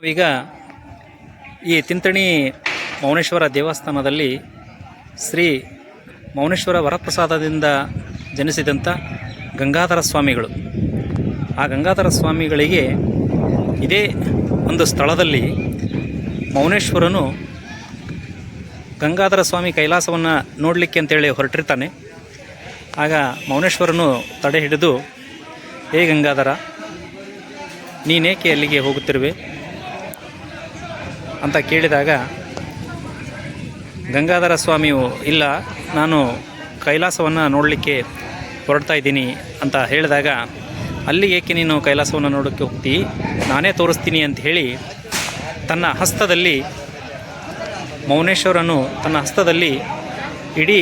ನಾವೀಗ ಈ ತಿಂತಣಿ ಮೌನೇಶ್ವರ ದೇವಸ್ಥಾನದಲ್ಲಿ ಶ್ರೀ ಮೌನೇಶ್ವರ ವರಪ್ರಸಾದದಿಂದ ಜನಿಸಿದಂಥ ಗಂಗಾಧರ ಸ್ವಾಮಿಗಳು. ಆ ಗಂಗಾಧರ ಸ್ವಾಮಿಗಳಿಗೆ ಇದೇ ಒಂದು ಸ್ಥಳದಲ್ಲಿ ಮೌನೇಶ್ವರನು ಗಂಗಾಧರ ಸ್ವಾಮಿ ಕೈಲಾಸವನ್ನು ನೋಡಲಿಕ್ಕೆ ಅಂತೇಳಿ ಹೊರಟಿರ್ತಾನೆ. ಆಗ ಮೌನೇಶ್ವರನು ತಡೆ ಹಿಡಿದು, ಹೇ ಗಂಗಾಧರ, ನೀನೇಕೆ ಅಲ್ಲಿಗೆ ಹೋಗುತ್ತಿರುವೆ? ಅಂತ ಕೇಳಿದಾಗ, ಗಂಗಾಧರ ಸ್ವಾಮಿಯು, ಇಲ್ಲ, ನಾನು ಕೈಲಾಸವನ್ನು ನೋಡಲಿಕ್ಕೆ ಹೊರಡ್ತಾ ಇದ್ದೀನಿ ಅಂತ ಹೇಳಿದಾಗ, ಅಲ್ಲಿ ಏಕೆ ನೀನು ಕೈಲಾಸವನ್ನು ನೋಡೋಕ್ಕೆ ಹೋಗ್ತಿ? ನಾನೇ ತೋರಿಸ್ತೀನಿ ಅಂತ ಹೇಳಿ, ತನ್ನ ಹಸ್ತದಲ್ಲಿ, ಮೌನೇಶ್ವರನು ತನ್ನ ಹಸ್ತದಲ್ಲಿ ಇಡೀ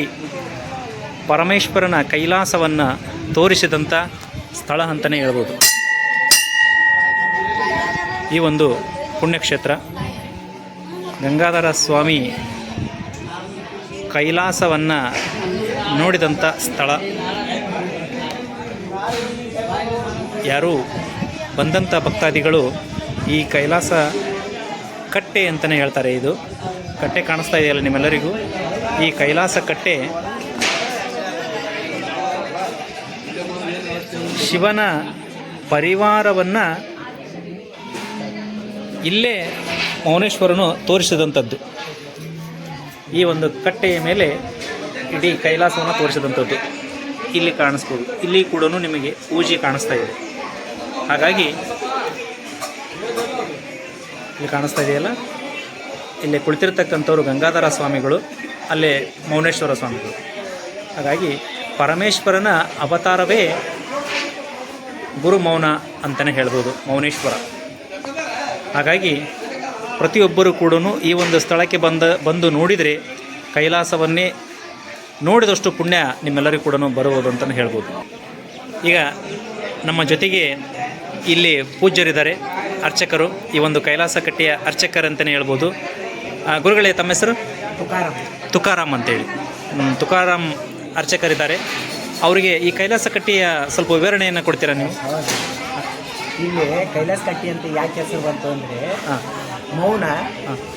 ಪರಮೇಶ್ವರನ ಕೈಲಾಸವನ್ನು ತೋರಿಸಿದಂಥ ಸ್ಥಳ ಅಂತಲೇ ಹೇಳ್ಬೋದು. ಈ ಒಂದು ಪುಣ್ಯಕ್ಷೇತ್ರ. ಗಂಗಾಧರ ಸ್ವಾಮಿ ಕೈಲಾಸವನ್ನು ನೋಡಿದಂಥ ಸ್ಥಳ. ಯಾರು ಬಂದಂಥ ಭಕ್ತಾದಿಗಳು ಈ ಕೈಲಾಸ ಕಟ್ಟೆ ಅಂತಲೇ ಹೇಳ್ತಾರೆ ಇದು. ಕಟ್ಟೆ ಕಾಣಿಸ್ತಾ ಇದೆಯಲ್ಲ ನಿಮ್ಮೆಲ್ಲರಿಗೂ? ಈ ಕೈಲಾಸ ಕಟ್ಟೆ ಶಿವನ ಪರಿವಾರವನ್ನು ಇಲ್ಲೇ ಮೌನೇಶ್ವರನು ತೋರಿಸಿದಂಥದ್ದು. ಈ ಒಂದು ಕಟ್ಟೆಯ ಮೇಲೆ ಇಡೀ ಕೈಲಾಸವನ್ನು ತೋರಿಸಿದಂಥದ್ದು. ಇಲ್ಲಿ ಕಾಣಿಸ್ಬೋದು. ಇಲ್ಲಿ ಕೂಡ ನಿಮಗೆ ಪೂಜೆ ಕಾಣಿಸ್ತಾ ಇದೆ. ಹಾಗಾಗಿ ಇಲ್ಲಿ ಕಾಣಿಸ್ತಾ ಇದೆಯಲ್ಲ? ಇಲ್ಲಿ ಕುಳಿತಿರ್ತಕ್ಕಂಥವ್ರು ಗಂಗಾಧರ ಸ್ವಾಮಿಗಳು, ಅಲ್ಲೇ ಮೌನೇಶ್ವರ ಸ್ವಾಮಿಗಳು. ಹಾಗಾಗಿ ಪರಮೇಶ್ವರನ ಅವತಾರವೇ ಗುರು ಮೌನ ಅಂತಲೇ ಹೇಳ್ಬೋದು, ಮೌನೇಶ್ವರ. ಹಾಗಾಗಿ ಪ್ರತಿಯೊಬ್ಬರು ಕೂಡ ಈ ಒಂದು ಸ್ಥಳಕ್ಕೆ ಬಂದ ಬಂದು ನೋಡಿದರೆ ಕೈಲಾಸವನ್ನೇ ನೋಡಿದಷ್ಟು ಪುಣ್ಯ ನಿಮ್ಮೆಲ್ಲರಿಗೂ ಕೂಡ ಬರುವುದು ಅಂತಲೇ ಹೇಳ್ಬೋದು. ಈಗ ನಮ್ಮ ಜೊತೆಗೆ ಇಲ್ಲಿ ಪೂಜ್ಯರಿದ್ದಾರೆ ಅರ್ಚಕರು. ಈ ಒಂದು ಕೈಲಾಸ ಕಟ್ಟೆಯ ಅರ್ಚಕರಂತಲೇ ಹೇಳ್ಬೋದು. ಗುರುಗಳೇ ತಮ್ಮ ಹೆಸರು? ತುಕಾರಾಮ್. ತುಕಾರಾಮ್ ಅಂತೇಳಿ. ತುಕಾರಾಮ್ ಅರ್ಚಕರಿದ್ದಾರೆ. ಅವರಿಗೆ ಈ ಕೈಲಾಸ ಕಟ್ಟೆಯ ಸ್ವಲ್ಪ ವಿವರಣೆಯನ್ನು ಕೊಡ್ತೀರಾ ನೀವು? ಇಲ್ಲಿ ಕೈಲಾಸ ಕಟ್ಟಿ ಅಂತ ಯಾಕೆ ಹೆಸರು ಬಂತು ಅಂದರೆ ಮೌನ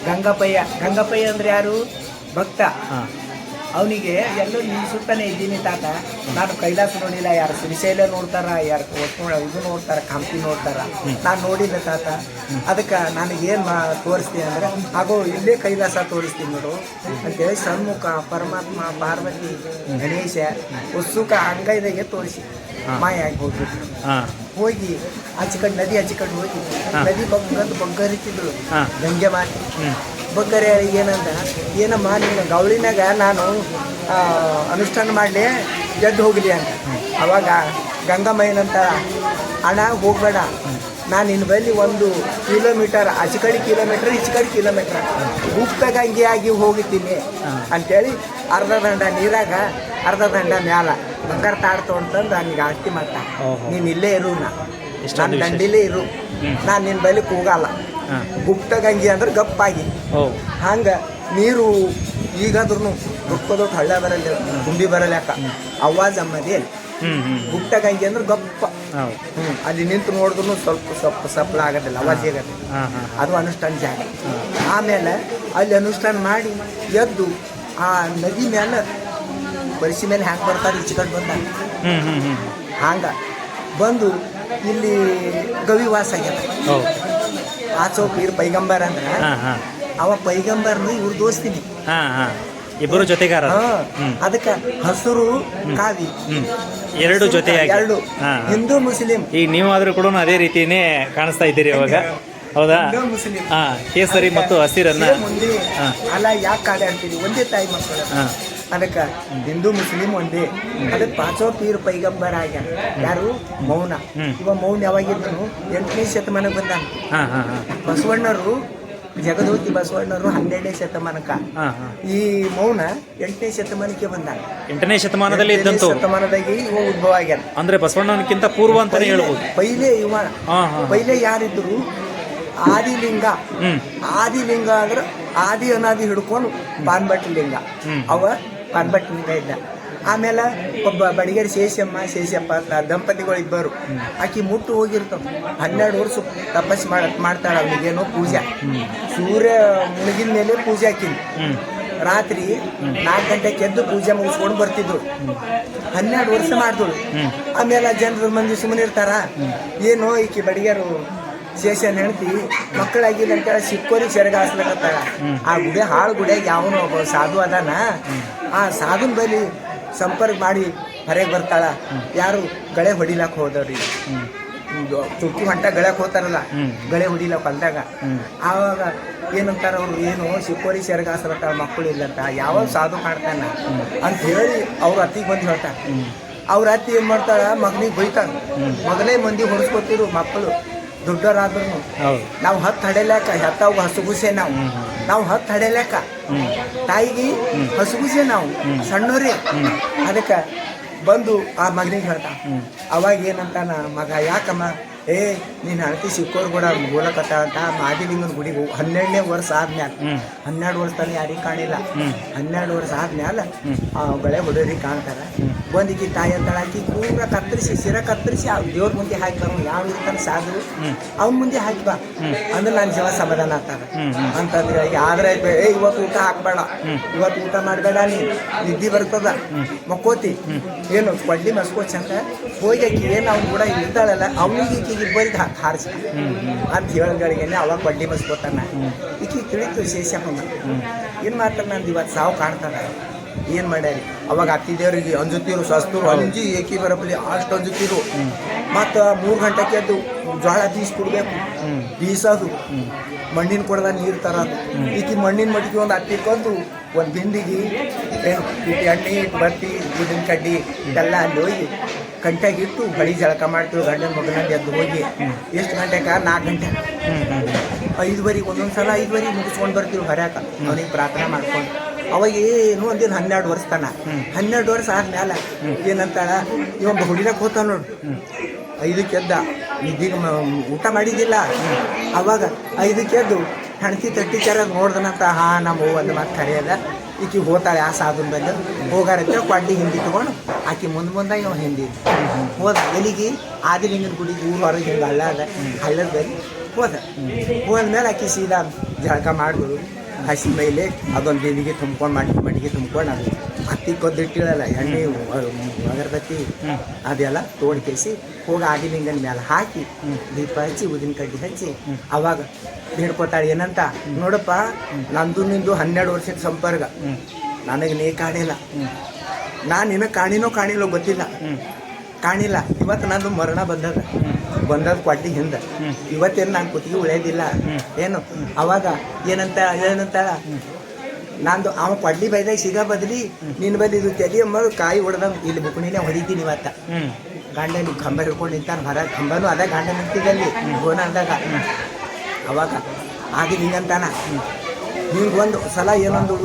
ಗಂಗಪ್ಪಯ್ಯ ಗಂಗಪ್ಪಯ್ಯ ಅಂದ್ರೆ ಯಾರು? ಭಕ್ತ. ಅವನಿಗೆ ಎಲ್ಲೂ ನಿನ್ ಸುತ್ತಾನೆ ಇದ್ದೀನಿ ತಾತ. ನಾನು ಕೈಲಾಸ ನೋಡಿಲ್ಲ ಯಾರು? ಶ್ರೀಶೈಲ ನೋಡ್ತಾರ? ಯಾರು ಇದು ನೋಡ್ತಾರ? ಕಂಪಿ ನೋಡ್ತಾರ? ನಾನು ನೋಡಿಲ್ಲ ತಾತ. ಅದಕ್ಕೆ ನನಗೇನು ಮಾ ತೋರಿಸ್ತೀನಿ ಅಂದ್ರೆ ಹಾಗೂ ಇಲ್ಲೇ ಕೈಲಾಸ ತೋರಿಸ್ತೀನಿ ನೋಡು. ಅಂತೇಳಿ ಸಣ್ಮುಖ ಪರಮಾತ್ಮ ಪಾರ್ವತಿ ಗಣೇಶ ಉತ್ಸುಕ ಅಂಗೈದಾಗೆ ತೋರಿಸಿ. ಮಾಯಾಗಿ ಆಗಿ ಹೋಗ್ಬಿಟ್ಟು ಹೋಗಿ ಆಚೆ ಕಡೆ ನದಿ ಆಚೆ ಕಡೆ ಹೋಗಿ. ನದಿ ಬಗ್ಗಂತ ಬಗ್ಗರಿತಿದ್ರು. ಗಂಗೆ ಮಾಡಿ ಬಗ್ಗರೆ ಏನಂದ? ಏನಮ್ಮ ನಿನ್ನ ಗೌಳಿನಾಗ ನಾನು ಅನುಷ್ಠಾನ ಮಾಡಲಿ ಎದ್ದು ಹೋಗಲಿ ಅಂತ. ಅವಾಗ ಗಂಗಮ್ಮಯ್ಯನಂತ ಹಣ ಹೋಗಬೇಡ. ನಾನು ನಿನ್ನ ಬಳಿ ಒಂದು ಕಿಲೋಮೀಟರ್ ಆಚೆ ಕಡೆ ಕಿಲೋಮೀಟರ್ ಈಚೆ ಕಡೆ ಕಿಲೋಮೀಟರ್ ಗುಪ್ತ ಗಂಗೆಯಾಗಿ ಹೋಗಿದ್ದೀನಿ ಅಂತೇಳಿ ಅರ್ಧ ದಂಡ ನೀರಾಗ ಅರ್ಧ ದಂಡ ಮ್ಯಾಲ. ಬಂಗಾರ ತಾಡ್ ಅಂತಂದು ನನಗೆ ಆಸ್ತಿ ಮಾಡ್ತ ಓಹೋ. ನೀನು ಇಲ್ಲೇ ಇರು ನಾ. ಇಷ್ಟೊಂದು ವಿಶೇಷ. ದಂಡಿಲೇ ಇರು. ನಾನು ನಿನ್ನ ಬಳಿ ಹೋಗಲ್ಲ ಹಾಂ. ಗುಪ್ತ ಗಂಗಿ ಅಂದ್ರೆ ಗಪ್ಪಾಗಿ. ಓ. ಹಂಗ ನೀರು ಈಗಾದ್ರೂ ದುಃಖದೊಟ್ಟು ಹಳ್ಳ ಬರಲ್ಲ ತುಂಬಿ ಬರಲ್ಲ ಯಾಕ? ಅವಾಜ್ ಅಮ್ಮದಿ ಅಲ್ಲಿ. ಹ್ಞೂ ಹ್ಞೂ ಗುಪ್ತ ಗಂಗಿ ಅಂದ್ರೆ ಗಪ್ಪ. ಅಲ್ಲಿ ನಿಂತು ನೋಡಿದ್ರು ಸ್ವಲ್ಪ ಸ್ವಲ್ಪ ಸಪ್ಲ ಆಗೋದಿಲ್ಲ ಅವಾಜ್ ಆಗತ್ತೆ ಹಾಂ ಹಾಂ ಅದು ಅನುಷ್ಠಾನ ಜಾಗ. ಆಮೇಲೆ ಅಲ್ಲಿ ಅನುಷ್ಠಾನ ಮಾಡಿ ಎದ್ದು ಆ ನದಿ ಮೇಲೆ ಬರಿಸಿ ಮೇಲೆ ಹ್ಯಾಂಗೆ ಬರ್ತಾರೆ ಚಿಕನ್ ಬಂದ. ಹ್ಞೂ ಹ್ಞೂ ಹ್ಞೂ ಹಂಗ. ಬಂದು ಇಲ್ಲಿ ಗವಿ ವಾಸ ಆಗ್ಯದ. ಆ ಆಚೋ ಪೀರ್ ಪೈಗಂಬರ್ ಅಂದ್ರೆ ಹಾಂ ಹಾಂ. ಅವ ಪೈಗಂಬರ್ನು ಇವ್ರು ದೋಸ್ತಿನಿ. ಹಾಂ ಹಾಂ. ಇಬ್ಬರು ಜೊತೆಗಾರ ಹ್ಞೂ ಅದಕ್ಕೆ ಹಸಿರು ಕಾವಿ. ಹ್ಞೂ ಎರಡು ಜೊತೆಯಾಗಿ. ಎರಡು. ಹಾಂ ಹಿಂದೂ ಮುಸ್ಲಿಂ. ಈಗ ನೀವಾದರೂ ಕೂಡ ಅದೇ ರೀತಿನೇ ಕಾಣಿಸ್ತಾ ಇದ್ದೀರಿ ಇವಾಗ. ಹೌದಾ? ಹಿಂದೂ ಮುಸ್ಲಿಂ. ಹಾಂ ಕೇಸರಿ ಮತ್ತು ಹಸಿರನ್ನ. ಅಲ್ಲ ಯಾಕೆ ಕಾಡೆ ಅಂತೀವಿ ಒಂದೇ ತಾಯಿ ಮಕ್ಕಳು. ಹಾಂ. ಅದಕ್ಕೆ ಹಿಂದೂ ಮುಸ್ಲಿಂ ಒಂದೇ. ಅದಕ್ಕೆ ಪಾಚೋ ಪೀರ್ ಪೈಗಂಬರ್ ಆಗ್ಯಾನ. ಯಾರು? ಮೌನ. ಇವ ಮೌನ ಯಾವಾಗಿದ್ದನು ಎಂಟನೇ ಶತಮಾನಕ್ಕೆ ಬಂದ ಬಸವಣ್ಣರು ಜಗದೋತಿ ಬಸವಣ್ಣರು ಹನ್ನೆರಡನೇ ಶತಮಾನಕ್ಕ. ಈ ಮೌನ ಎಂಟನೇ ಶತಮಾನಕ್ಕೆ ಬಂದ ಎಂಟನೇ ಶತಮಾನದಲ್ಲಿ ಶತಮಾನದಾಗಿ ಇವ ಉದ್ಭವ ಆಗ್ಯಾನ. ಅಂದ್ರೆ ಬಸವಣ್ಣನಕ್ಕಿಂತ ಪೂರ್ವ ಅಂತಾನೆ ಹೇಳ್ಬೋದು. ಪೈಲೆ ಇವ. ಪೈಲೆ ಯಾರಿದ್ರು? ಆದಿಲಿಂಗ. ಆದಿಲಿಂಗ ಅಂದ್ರೆ ಆದಿ ಅನಾದಿ ಹಿಡ್ಕೊಂಡು ಪಾನ್ಬಟ್ಟಿ ಲಿಂಗ. ಅವ ಲಿಂಗ ಇದ್ದ ಆಮೇಲೆ ಒಬ್ಬ ಬಡಿಗೇರಿ ಶೇಷಮ್ಮ, ಶೇಷಪ್ಪ ಅಂತ ದಂಪತಿಗಳು ಇಬ್ಬರು. ಆಕಿ ಮುಟ್ಟು ಹೋಗಿರ್ತಾವ. ಹನ್ನೆರಡು ವರ್ಷ ತಪಸ್ ಮಾಡ, ಮಾಡ್ತಾಳೆ ಅವನಿಗೇನೋ ಪೂಜೆ. ಸೂರ್ಯ ಮುಳುಗಿದ ಮೇಲೆ ಪೂಜೆ ಹಾಕಿನಿ ರಾತ್ರಿ ನಾಲ್ಕು ಗಂಟೆಗೆ ಎದ್ದು ಪೂಜೆ ಮುಗಿಸ್ಕೊಂಡು ಬರ್ತಿದ್ರು. ಹನ್ನೆರಡು ವರ್ಷ ಮಾಡಿದ್ರು ಆಮೇಲೆ ಜನರು ಮಂದಿ ಸುಮ್ಮನೆ ಇರ್ತಾರ ಏನು ಈಕಿ ಬಡಿಗೆರು ಶೇಷನ್ ಹೇಳ್ತಿ ಮಕ್ಕಳಾಗಿಲ್ಲ ಅಂತ ಸಿಕ್ಕೋರಿಗೆ ಸೆರಗ ಹಾಸ್ಲಕತ್ತಾಳ ಆ ಗುಡಿ, ಹಾಳು ಗುಡಿಯಾಗ ಯಾವನು ಒಬ್ಬ ಸಾಧು ಅದಾನ. ಆ ಸಾಧುನ ಬಳಿ ಸಂಪರ್ಕ ಮಾಡಿ ಹೊರಗೆ ಬರ್ತಾಳ. ಯಾರು ಗಳೆ ಹೊಡಿಲಾಕ ಹೋದವ್ರಿ. ತುಕ್ಕಿ ಹೊಂಟ ಗಳಕ್ ಹೋತಾರಲ್ಲ ಹ್ಮ್. ಗಳೆ ಹೊಡಿಲಕ್ ಹೊಲ್ದಾಗ. ಆವಾಗ ಏನಂತಾರ ಅವ್ರು, ಏನು ಸಿಕ್ಕೋರಿ ಸೆರಗ ಹಾಸ್ಲತ್ತಾಳ ಮಕ್ಕಳು ಇಲ್ಲಂತ ಯಾವ ಸಾಧು ಮಾಡ್ತಾನ ಅಂತ ಹೇಳಿ ಅವ್ರ ಅತ್ತಿಗೆ ಬಂದು ಹೇಳ್ತಾರ ಅವ್ರ ಅತ್ತಿ ಏನ್ ಮಾಡ್ತಾಳ, ಮಗನಿಗೆ ಬೈತಾನ ಮೊದಲೇ ಮಂದಿ ಹೊಡಿಸ್ಕೊತಿರು ಮಕ್ಕಳು. ದೊಡ್ಡವರಾದ್ರೂ ನಾವು ಹತ್ತು ಹಡೆಲ್ಯಾಕ ಹೆತ್ತಾವ ಹಸುಗುಸೆ ನಾವು. ನಾವು ಹತ್ತು ಹಡೆಲ್ಯಾಕ ತಾಯಿಗೆ ಹಸುಗುಸೆ ನಾವು. ಸಣ್ಣವ್ರಿ ಅದಕ್ಕೆ ಬಂದು ಆ ಮಗನಿಗೆ ಹೇಳ್ತಾ ಅವಾಗ ಏನಂತಾನ ಮಗ ಯಾಕಮ್ಮ ಏ ನೀನು ಹಳತಿ ಸಿಕ್ಕೋರು ಕೂಡ ಗೋಲಕತ್ತ ಅಂತ ಮಾದಿಲಿಂಗನ ಗುಡಿಗೆ ಹನ್ನೆರಡನೇ ವರ್ಷ ಆದ್ಮ್ಯಾಲ. ಹನ್ನೆರಡು ವರ್ಷ ತನಕ ಯಾರಿಗೆ ಕಾಣಿಲ್ಲ. ಹನ್ನೆರಡು ವರ್ಷ ಆದ್ಮ್ಯಾಲ ಆ ಗಳೆ ಹೊಡೆಯೋರಿಗೆ ಕಾಣ್ತಾರ. ಬಂದಿಕ್ಕಿ ತಾಯಿ ಅಂತಾಳೆ ಆಕಿ ಪೂರ ಕತ್ತರಿಸಿ ಸಿರ ಕತ್ತರಿಸಿ ದೇವ್ರ ಮುಂದೆ ಹಾಕಿ ಬರೋ ಯಾವ ಇರ್ತಾನೆ ಸಾಧು ಅವ್ನ ಮುಂದೆ ಹಾಕಿ ಬಾ. ಅಂದ್ರೆ ನನ್ನ ಜೀವ ಸಮಾಧಾನ ಆಗ್ತದ. ಅಂತಂದ್ರೆ ಈಗ ಆದ್ರೆ ಏ ಇವತ್ತು ಊಟ ಹಾಕ್ಬೇಡ. ಇವತ್ತು ಊಟ ಮಾಡಬೇಡ ನೀ. ನಿದ್ದೆ ಬರ್ತದ. ಮಕ್ಕೋತಿ. ಏನು ಕೊಡ್ಲಿ ಮಸ್ಕೋ ಅಂತ ಹೋಗಿ ಆಕಿ ಏನು ಅವ್ನು ಕೂಡ ಇರ್ತಾಳಲ್ಲ ಅವನಿಗೆ ಈಕಿಗೆ ಇಬ್ಬರಿಗೆ ಹಾರಿಸಿ. ಅಂತ ಹೇಳಿಗಳಿಗೆ ಅವಾಗ ಬಡ್ಡಿ ಮಸ್ಕೋತಾನ ಈಕಿ ತಿಳಿತು ಶೇಷಪ್ಪನ ಏನು ಮಾಡ್ತಾನೆ ನಂದು ಇವತ್ತು ಸಾವು ಕಾಣ್ತಾನೆ. ಏನು ಮಾಡ್ಯಾರಿ? ಅವಾಗ ಅತ್ತಿದೇವ್ರಿಗೆ ಅಂಜುತ್ತಿರು ಸಸ್ತು ಅಂಜಿ ಏಕಿ ಬರಬಲಿ ಅಷ್ಟು ಅಂಜುತ್ತಿರು ಮತ್ತು ಮೂರು ಗಂಟೆಗೆ ಅದು ಜೋಳ ಬೀಸ್ ಕೊಡಬೇಕು. ಬೀಸೋದು. ಮಣ್ಣಿನ ಕೊಡದ ನೀರು ತರೋದು. ಈಕಿ ಮಣ್ಣಿನ ಮಟ್ಟಿಗೆ ಒಂದು ಹತ್ತಿಕೊಂಡು ಒಂದು ಬಿಂದಿಗೆ ಏನು ಎಣ್ಣೆ ಬತ್ತಿ ಉದ್ದಿನ ಕಡ್ಡಿ ಇದೆಲ್ಲ ಅಲ್ಲಿ ಹೋಗಿ ಗಂಟೆಗೆ ಇಟ್ಟು ಬಳಿ ಜಳಕ ಮಾಡ್ತೀವಿ ಗಂಡನ ಮಗನಲ್ಲಿ ಎದ್ದು ಹೋಗಿ ಎಷ್ಟು ಗಂಟೆಗೆ ನಾಲ್ಕು ಗಂಟೆ. ಐದುವರೆಗೆ ಒಂದೊಂದು ಸಲ ಐದುವರೆಗೆ ಮುಗಿಸ್ಕೊಂಡು ಬರ್ತೀವಿ ಹೊರ್ಯಾಕ. ಅವನಿಗೆ ಪ್ರಾರ್ಥನೆ ಮಾಡ್ಕೊಂಡು. ಅವಾಗ ಏನು ಒಂದಿನ ಹನ್ನೆರಡು ವರ್ಷ ತನ. ಹನ್ನೆರಡು ವರ್ಷ ಆದ್ಮೇಲೆ ಏನಂತಾಳ? ಇವೊಬ್ಬ ಹುಡಿಲಕ್ಕೆ ಹೋತಾನ ನೋಡು. ಐದಕ್ಕೆ ಎದ್ದ. ಇದೀಗ ಊಟ ಮಾಡಿದ್ದಿಲ್ಲ. ಅವಾಗ ಐದಕ್ಕೆ ಎದ್ದು. ಹೆಣ್ತಿ ತಟ್ಟಿ ಚರ ನೋಡ್ದನಂತ ಹಾ ನಮ್ಮ ಒಂದು ಮತ್ತೆ ಕರೆಯದ. ಈಕಿ ಹೋತಾಳೆ ಆ ಸಾಧನ ಬಂದು ಹೋಗಾರ ಕೊಡ್ಲಿ ಹಿಂದಿ ತಗೊಂಡು ಆಕಿ ಮುಂದೆ ಮುಂದೆ ಇವ ಹಿಂದಿ. ಹೋದ ಎಲ್ಲಿಗೆ ಆದಿಲಿಂಗನ ಗುಡಿ ಊರು ಹೊರಗೆ ಹಿಂಗೆ ಹಳ್ಳ ಹಳ್ಳದ ಬಳಿ ಹೋದ. ಹೋದ್ಮೇಲೆ ಆಕಿ ಸೀದಾ ಜಳಕ ಮಾಡಿದ್ರು ಹಸಿ ಮೇಲೆ ಅದೊಂದು ಬಿಂದಿಗೆ ತುಂಬ್ಕೊಂಡು, ಮಾಡಿ ಮಡಿಗೆ ತುಂಬ್ಕೊಂಡು ಅದು. ಹತ್ತಿ ಕೊದ್ದಿಟ್ಟಿಳಲ್ಲ ಎಣ್ಣೆ ಅಗರಬತ್ತಿ ಅದೆಲ್ಲ ತೋಡ್ಕೇಸಿ ಹೋಗಿ ಆದಿಲಿಂಗನ ಮೇಲೆ ಹಾಕಿ ದೀಪ ಹಚ್ಚಿ ಉದಿನ ಕಡ್ಡಿ ಹಚ್ಚಿ ಅವಾಗ ಹಿಡ್ಕೊತಾಳೆ ಏನಂತ ನೋಡಪ್ಪ ನಂದು ನಿಂದು ಹನ್ನೆರಡು ವರ್ಷದ ಸಂಪರ್ಕ. ನನಗೆ ನೀ ಕಾಣಿಲ್ಲ. ನಾನು ನಿನಗೆ ಕಾಣಿನೋ ಕಾಣಿಲ್ಲ ಗೊತ್ತಿಲ್ಲ. ಕಾಣಿಲ್ಲ. ಇವತ್ತು ನಂದು ಮರಣ ಬಂದದ. ಬಂದದ ಕೊಡ್ಲಿ ಹಿಂದೆ. ಇವತ್ತೇನು ನಾನು ಕುತ್ತಿಗೆ ಉಳಿಯೋದಿಲ್ಲ. ಏನು? ಅವಾಗ ಏನಂತ ಏನಂತಾಳ? ನಂದು ಅವ ಪಡ್ಲಿ ಬೈದಾಗ ಸಿಗ ಬದ್ಲಿ ನಿನ್ನ ಬದಲಿ ಇದು ತಲೆ ಮರು ಕಾಯಿ ಹೊಡೆದಂಗೆ ಇಲ್ಲಿ ಬುಕ್ಣಿನೇ ಹೊಡಿತೀನಿ ಇವತ್ತ. ಗಂಡ ನೀವು ಕಂಬ ಹಿಡ್ಕೊಂಡು ನಿಂತಾನ ಹೊರ ಕಂಬನೂ ಅದ ಗಂಡ ನಿಂತಿದ್ದಲ್ಲಿ ಗೋನ ಅಂದಾಗ. ಅವಾಗ ಆಗಿ ಹಿಂಗಂತಾನ. ನಿಂಗೆ ಒಂದು ಸಲ ಏನೊಂದು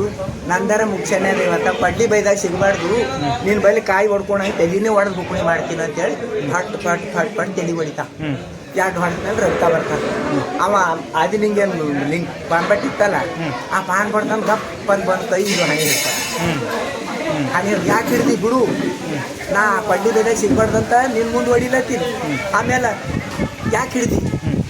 ನಂದರ ಮುಖ್ಯನೇ ಇವತ್ತ ಪಡ್ಲಿ ಬೈದಾಗ ಸಿಗಬಾರ್ದು. ನಿನ್ನ ಬಲ್ಲಿ ಕಾಯಿ ಹೊಡ್ಕೊಂಡು ತಲೆನೇ ಹೊಡೆದು ಬುಕ್ಣಿ ಮಾಡ್ತೀನಿ ಅಂತೇಳಿ ಫಟ್ ಫಟ್ ಫಟ್ ಫಟ್ ತಲೆ ಹೊಡಿತಾ. ಎರಡು ಹೊಡೆದ್ಮೇಲೆ ರಕ್ತ ಬರ್ತಾನೆ. ಅವ ಅದು ನಿಂಗೆ ಲಿಂಕ್ ಪಾನ್ ಬಟ್ ಇತ್ತಲ್ಲ, ಆ ಪಾನ್ ಬಡ್ತಾನೆ ದಪ್ಪ ಅಂತ ಬಂತ ಇದು ಹಣೆ ಹಣೆ ಯಾಕೆ ಹಿಡ್ದಿ ಬಿಡು? ನಾ ಪಡ್ಡಿ ಬೆಲೆ ಸಿಗ್ಬಾರ್ದಂತ ನಿನ್ ಮುಂದೆ ಹೊಡಿಲತ್ತೀನಿ. ಆಮೇಲೆ ಯಾಕೆ ಹಿಡ್ದಿ?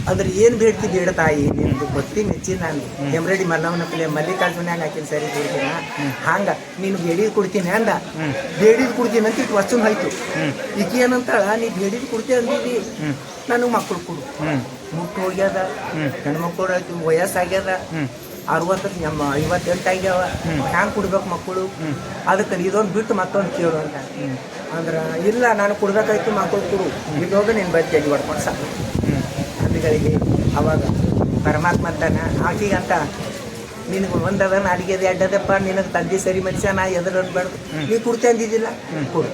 ಅಂದ್ರೆ ಏನು ಬೇಡ್ತಿ ಬೇಡ ತಾಯಿ, ನಿಂದು ಗೊತ್ತಿ ನೆಚ್ಚಿ ನಾನು. ಎಮ್ರೆಡಿ ಮಲ್ಲವನ ಪಿಲೆ ಮಲ್ಲಿಕಾರ್ಜುನ್ಯಾಗ ಹಾಕಿನ ಸರಿ ಕೊಡ್ತೀನ ಹಂಗ, ನೀನು ಬೇಡಿದ್ ಕೊಡ್ತೀನಿ ಅಂದ. ಬೇಡಿದ್ ಕೊಡ್ತೀನಿ ಅಂತ ಇಟ್ಟು ವಸ್ತುನ ಹೋಯ್ತು. ಈಕಿ ಏನಂತಾಳ, ನೀ ಬೇಡಿದ್ ಕೊಡ್ತೀನಿ ಅಂದಿದ್ದಿ ನನಗೆ ಮಕ್ಕಳು ಕೊಡು. ಮುಟ್ಟು ಹೋಗ್ಯದ. ಹೆಣ್ಮಕ್ಳು ವಯಸ್ಸಾಗ್ಯದ. ಅರವತ್ತ ನಮ್ಮ ಐವತ್ತೆಂಟು ಆಗ್ಯಾವ. ಹ್ಯಾಂಗೆ ಕೊಡ್ಬೇಕು ಮಕ್ಕಳು ಅದಕ್ಕೆ ಇದೊಂದು ಬಿಟ್ಟು ಮತ್ತೊಂದು ಕೇಳು ಅಂತ. ಅಂದ್ರೆ, ಇಲ್ಲ, ನಾನು ಕೊಡ್ಬೇಕಾಯ್ತು ಮಕ್ಕಳು ಕೊಡು. ಇದೋಗ ನೀನು ಬಂದು ಹೊಡ್ಕೊಂಡ್ ಹೊಡ್ಕೊಂಡು ಸಾಕು. ಅಂದುಗಳಿಗೆ ಅವಾಗ ಪರಮಾತ್ಮ ಅಂತಾನ ಆಕಿಗಂತ ನಿನಗೆ ಒಂದದ ನಾಲಿಗೆ ಅಡ್ಡದಪ್ಪ ನಿನಗೆ ತಂದೆ ಸರಿ ಮನುಷ್ಯ ನಾ ಎದುರು ಅನ್ಬಾರ್ದು. ನೀ ಕುರ್ತೆ ಅಂದಿದ್ದಿಲ್ಲ? ಕೊಡು.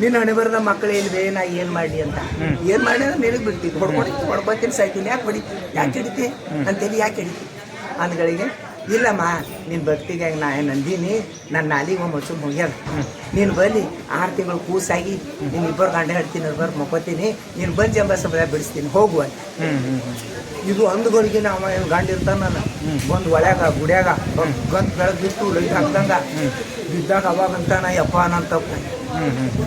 ನಿನ್ನ ಹಣೆ ಬರದ ಮಕ್ಕಳು ಇಲ್ವೇ ನಾ ಏನು ಮಾಡಿ ಅಂತ. ಏನು ಮಾಡಿ ಅಂದ್ರೆ ನಿನಗೆ ಬಿಡ್ತೀನಿ. ಹೊಡ್ಕೊಡಿ ಹೊಡ್ಕೊತೀನಿ ಸಾಯ್ತೀನಿ. ಯಾಕೆ ಹೊಡಿ? ಯಾಕೆ ಹಿಡಿತಿ? ಅಂತೇಳಿ ಯಾಕೆ ಹಿಡಿತಿ? ಅಂದ್ಗಳಿಗೆ ಇಲ್ಲಮ್ಮ ನಿನ್ನ ಭಕ್ತಿಗೆ ನಾ ಏನು ನಂದೀನಿ ನನ್ನ ನಾಲಿಗೆ ಮೊಚ್ಚು ಹೋಗ್ಯಾರ ನೀನು ಬನ್ನಿ ಆರು ತಿಂಗಳು ಕೂಸಾಗಿ ನೀನು ಇಬ್ಬರು ಗಂಡ ಹೇಳ್ತೀನಿ ಇಬ್ಬರು ಮಕ್ಕೋತೀನಿ. ನೀನು ಬಂದು ಜಂಬಸ ಸಮಯ ಬಿಡಿಸ್ತೀನಿ ಹೋಗುವ ಇದು ಅಂದ್ಗಳಿಗೆ ಅವ ಏನು ಗಂಡ ಇರ್ತಾನ ಬಂದು ಒಳ್ಯಾಗ ಗುಡ್ಯಾಗ ಗಂತ ಬೆಳಗ್ಗೆ ಬಿತ್ತು ಲೈಟ್ ಹಾಕ್ದಂಗ ಬಿದ್ದಾಗ ಅವಾಗ ನಾ ಯಪ್ಪ ನನ್ನ ತಪ್ಪು.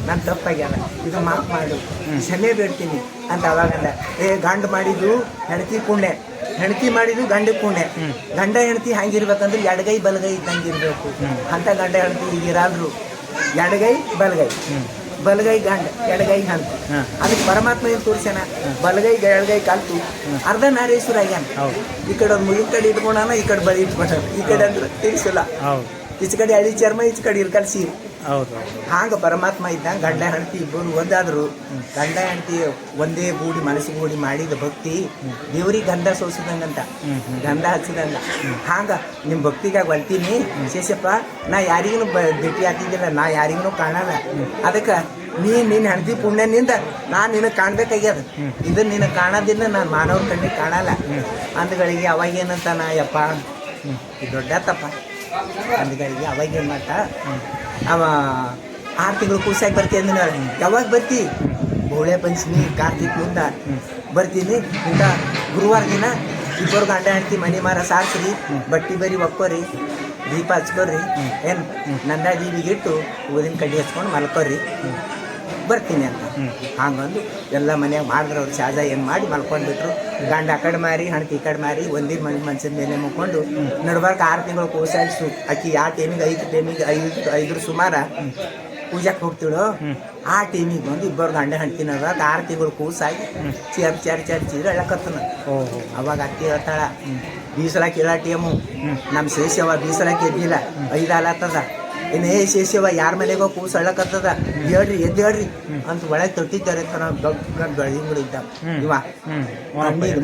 ನನ್ನ ತಪ್ಪಾಗ್ಯಾರ ಇದು ಮಾಫ್ ಮಾಡು. ಕ್ಷಮೆ ಬೇಡ್ತೀನಿ. ಅಂತ ಅವಾಗಂದ ಏ ಗಂಡ ಮಾಡಿದ್ದು ಹೆಂಡತಿ ಪುಣ್ಯ. ಹೆಂಡತಿ ಮಾಡಿದ್ದು ಗಂಡ ಪುಣ್ಯ. ಗಂಡ ಹೆಂಡತಿ ಹಂಗಿರ್ಬೇಕಂದ್ರೆ ಎಡಗೈ ಬಲಗೈ ಇದ್ದಂಗಿರ್ಬೇಕು. ಅಂತ ಗಂಡ ಹೆಂಡತಿ ಈಗಿರಾದ್ರು ಎಡಗೈ ಬಲಗೈ. ಬಲಗೈ ಗಂಡ ಎಡಗೈ ಹಂತ. ಅದಕ್ಕೆ ಪರಮಾತ್ಮ ಏನು ತೋರ್ಸ್ಯಾನ? ಬಲಗೈ ಎಡಗೈ ಕಲ್ತು. ಅರ್ಧ ನಾರೇಶ್ವರ ಆಗ್ಯಾನ ಈ ಕಡೆ ಒಂದು ಮುಗಿನ ಕಡೆ ಇಟ್ಕೊಂಡಾನ ಈ ಕಡೆ ಬಲಿ ಇಟ್ಕೊಂಡಾನ. ಈ ಕಡೆ ಅಂದ್ರೆ ತಿಳಿಸಿಲ್ಲ. ಈಚ ಕಡೆ ಅಳಿ ಚರ್ಮ ಈಚ ಕಡೆ ಇರ್ಕಲ್ ಸೀರೆ. ಹೌದು ಪರಮಾತ್ಮ ಇದ್ದಂಗೆ ಗಂಡ, ಹೆಂಡತಿ ಇಬ್ಬರು ಒಂದಾದ್ರು. ಗಂಡ, ಹೆಂಡತಿ ಒಂದೇ ಗೂಡಿ, ಮನಸ್ಸಿಗೆ ಗೂಡಿ ಮಾಡಿದ ಭಕ್ತಿ ದೇವ್ರಿಗೆ ಗಂಧ ಸೋಸಿದಂಗಂತ. ಗಂಧ ಹಚ್ಚಿದಂಗ. ಹಾಂಗ ನಿಮ್ಮ ಭಕ್ತಿಗಾಗಿ ಹೊಲ್ತೀನಿ. ಶೇಷಪ್ಪ, ನಾ ಯಾರಿಗೂ ಭೇಟಿ ಆಗ್ತಿದ್ದಿಲ್ಲ, ನಾ ಯಾರಿಗೂ ಕಾಣಲ್ಲ. ಅದಕ್ಕೆ ನೀ ನಿನ್ನ ಹೆಂಡತಿ ಪುಣ್ಯನಿಂದ ನಾ ನಿನಗೆ ಕಾಣ್ಬೇಕಾಗ್ಯದ. ಇದು ನಿನಗೆ ಕಾಣೋದಿಂದ ನಾನು ಮಾನವ್ರ ಕಣ್ಣಿಗೆ ಕಾಣಲ್ಲ. ಅಂದ್ಗಳಿಗೆ ಅವಾಗ ಏನಂತ ನಾ ಯಪ್ಪ ದೊಡ್ಡ ತಪ್ಪ ಅಂದ್ಗಳಿಗೆ ಅವಾಗ ಏನು ಮಾಡ್ತ ಅವ ಆರು ತಿಂಗಳು ಕೂಸಾಗಿ ಬರ್ತೀನಿ ಅಂದ್ರೆ ಯಾವಾಗ ಬರ್ತಿ? ಬೋಳೆ ಪಂಚಮಿ, ಕಾರ್ತಿಕ್ ಮುಂದ. ಬರ್ತೀನಿ. ಇಂಥ ಗುರುವಾರ ದಿನ ಇಬ್ಬರು ಗಂಡ ಹೆಂಡತಿ ಮನೆ ಮಾರ ಸಾರಿಸ್ರಿ, ಬಟ್ಟೆ ಬರಿ ಒಕ್ಕೋರಿ ದೀಪ ಹಚ್ಕೋರಿ, ಏನು ನಂದ ದೀವಿಗಿಟ್ಟು ಊದಿನ ಕಡ್ಡಿ ಹಚ್ಕೊಂಡು ಮಲ್ಕೋರಿ. ಬರ್ತೀನಿ ಅಂತ. ಹಂಗಂದು ಎಲ್ಲ ಮನ್ಯಾಗ ಮಾಡಿದ್ರು ಅವ್ರು ಶಾಜ ಏನು ಮಾಡಿ ಮಲ್ಕೊಂಡ್ಬಿಟ್ರು. ಗಂಡ ಆ ಕಡೆ ಮಾರಿ ಹಣ್ಣು ಈ ಕಡೆ ಮಾರಿ ಒಂದೇ ಮನೆ ಮನ್ಸಿನ ಮೇಲೆ ಮುಕ್ಕೊಂಡು ನಡ್ಬಾರ್ಕ ಆರು ತಿಂಗಳು ಕೂಸಾಗಿ ಸು ಅಕ್ಕಿ ಯಾವ ಟೈಮಿಗೆ ಐದು ಟೈಮಿಗೆ ಐದು ಐದ್ರ ಸುಮಾರ ಪೂಜಾಕ್ಕೆ ಹೋಗ್ತಿಳು ಆ ಟೈಮಿಗೆ ಬಂದು ಇಬ್ಬರು ಗಂಡ ಹಣ್ತಿನ ಆರು ತಿಂಗಳು ಕೂಸಾಗಿ ಚೇರ್ ಚೇರ್ ಚೇರ್ ಚೀರು ಎಳಕತ್ತನ. ಅವಾಗ ಅಕ್ಕಿ ಹೇಳ್ತಾಳ ಬೀಸಲ ಕೇಳ ಟೀಮು. ನಮ್ಮ ಶೇಷವ ಬೀಸಲಾಕಿ ಎದ್ದಿಲ್ಲ ಐದು ಆಲತ್ತದ ಇನ್ನು ಏ ಶೇಷವ ಯಾರ ಮನೆಗೋ ಕೂಸು ಅಳ್ಳಕತ್ತದ ಹೇಳ್ರಿ ಎದ್ದು ಹೇಳ್ರಿ. ಅಂತ ಒಳಗೆ ತೊಟ್ಟಿದ್ದಾರೆ ತೆರೆತಾನ ದೊಡ್ಡ ಬೆಳದಿಂಗಳು ಇದ್ದ. ಇವ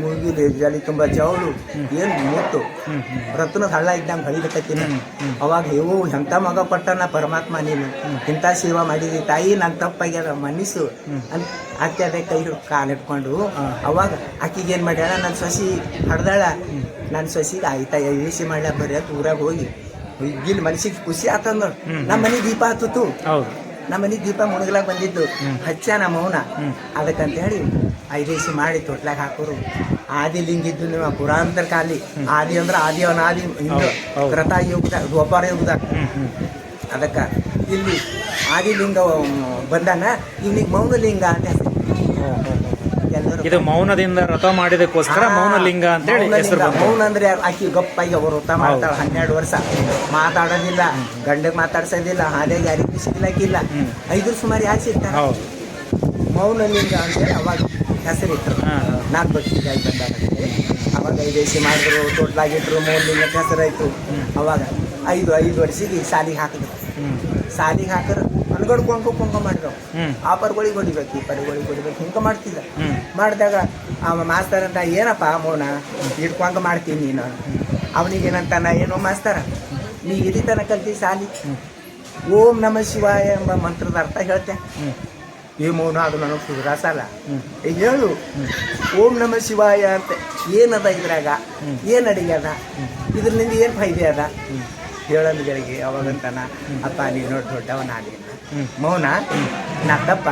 ಮುಗಿಲಿ ಜಲಿ ತುಂಬ ಜವಳು ಏನು ಮುತ್ತು ರತ್ನದ ಹಳ್ಳ ಇದ್ದಂಗೆ ಹಳಿಬೇಕತ್ತಿನ ಅವಾಗ ಇವು ಎಂಥ ಮಗ ಪಟ್ಟನ ಪರಮಾತ್ಮ ನೀನು? ಇಂಥ ಸೇವಾ ಮಾಡಿದಿ ತಾಯಿ ನನ್ನ ತಪ್ಪಾಗ್ಯದ ಮನಸ್ಸು. ಅಂತ ಅತ್ತೆ ಅದೇ ಕೈ ಕಾಲಿಟ್ಕೊಂಡು ಕಾಲು ಇಟ್ಕೊಂಡು ಅವಾಗ ಆಕಿಗೆ ಏನು ಮಾಡ್ಯಾಳ? ನನ್ನ ಸೊಸಿ ಹಡ್ದಾಳ. ನನ್ನ ಸೊಸಿಗೆ ಆಯ್ತಾ ಏಸಿ ಮಾಡ್ಯಾ ಬರ್ರಿ ಅಂತ ಊರಾಗ ಹೋಗಿ. ಇಲ್ಲಿ ಮನಸ್ಸಿಗೆ ಖುಷಿ ಆತಂದ ನಮ್ಮ ಮನೆ ದೀಪ ಹತ್ತಿತ್ತು. ಹೌದು. ನಮ್ಮ ಮನೆ ದೀಪ ಮುಣಗ್ಲಾಗ ಬಂದಿದ್ದು ಹಚ್ಚ ನಮ್ಮ ಮೌನ ಅದಕ್ಕಂತ ಹೇಳಿ ಐದೇಸಿ ಮಾಡಿ ತೊಟ್ಲಾಗ ಹಾಕೋರು. ಆದಿ ಲಿಂಗಿದ್ದು ನೀವು ಪುರಾಂತರ ಕಾಲಿ ಆದಿ ಅಂದ್ರೆ ಆದಿ ಅನಾದಿ ಆದಿ ಹೌದು. ಕೃತ ಯುಗದಾಗ ಅದಕ್ಕ ಯುಗದಾಗ ಅದಕ್ಕೆ ಇಲ್ಲಿ ಆದಿಲಿಂಗ ಬಂದಾನ. ಇವನಿಗೆ ಮೌನಲಿಂಗ ಅಂತ ಹೆಸರು. ಓ, ಓ, ಓ. ಎಲ್ಲರೂ ಇದು ಮೌನದಿಂದ ರಥ ಮಾಡಿದಕ್ಕೋಸ್ಕರ ಮೌನಲಿಂಗ ಅಂತ ಹೇಳಿ ಹೆಸರು ಬಂತು. ಮೌನ ಅಂದ್ರೆ ಆಕಿ ಗಪ್ಪಾಗಿ ಅವರು ವ್ರತ ಮಾಡ್ತಾಳೆ. ಹನ್ನೆರಡು ವರ್ಷ. ಮಾತಾಡೋದಿಲ್ಲ. ಗಂಡಗೆ ಮಾತಾಡ್ಸೋದಿಲ್ಲ. ಹಾದಿಯಾಗಿ ಯಾರಿಗೂ ಸಿಗ್ಲಾಕಿಲ್ಲ. ಐದು ಸುಮಾರು ಯಾರು ಸಿಗ್ತಾರೆ? ಹೌದು. ಮೌನಲಿಂಗ ಅಂತೇಳಿ ಅವಾಗ ಹೆಸರಿಟ್ರು. ಹಾ, ಹಾ. ನಾಲ್ಕು ಭಕ್ತಿಗಾಗಿ ಬಂದಾಗ ಅವಾಗ ಐದೇಸಿ ಮಾಡಿದ್ರು ತೊಟ್ಲಾಗಿಟ್ರು ಮೌನಲಿಂಗ ಲಿಂಗಕ್ಕೆ ಹೆಸರಾಯ್ತು ಅವಾಗ ಐದು ಐದು ವರ್ಷಿಗೆ ಸಾಲಿಗೆ ಹಾಕಿದ್ರು. ಹ್ಮ್. ಸಾಲಿಗೆ ಹಾಕಿದ್ರು. ಅನ್ಗಡ್ ಕುಂಕ ಮಾಡಿದವು ಆ ಪರ್ಗಳಿಗೆ ಹೊಡಿಬೇಕು ಈ ಪರ್ಗಳಿಗೆ ಹೊಡಿಬೇಕು ಹಿಂಗೆ ಮಾಡ್ತಿದ್ದ. ಮಾಡಿದಾಗ ಅವ ಮಾಸ್ತರ್ ಅಂತ ಏನಪ್ಪ ಮೋನ? ಹಿಡ್ಕೊಂಗ ಮಾಡ್ತೀನಿ ನೀನು. ಅವನಿಗೆ ಏನಂತಾನ ಏನೋ ಮಾಸ್ತರ? ನೀ ಇಲ್ಲಿ ತನಕ ಕಲ್ತಿ ಸಾಲಿ. ಓಂ ನಮ ಶಿವಾಯ ಎಂಬ ಮಂತ್ರದ ಅರ್ಥ ಹೇಳ್ತೆ. ಈ ಮೌನ ಅದು ನನಗೆ ಸುಧಾರಸಲ್ಲ ಈಗ ಹೇಳು. ಓಂ ನಮ ಶಿವಾಯ ಅಂತ ಏನದ ಇದ್ರಾಗ? ಏನು ಅಡಿಗೆ ಅದ? ಇದ್ರಿಂದ ಏನು ಫೈದೆ ಅದ? ಹೇಳಂದ್ಗಳಿಗೆ ಅವಾಗಂತಾನ ಅಪ್ಪ ನೀನು ದೊಡ್ಡವನಾಗಲಿಲ್ಲ. ಮೌನ? ನಾ ದಪ್ಪ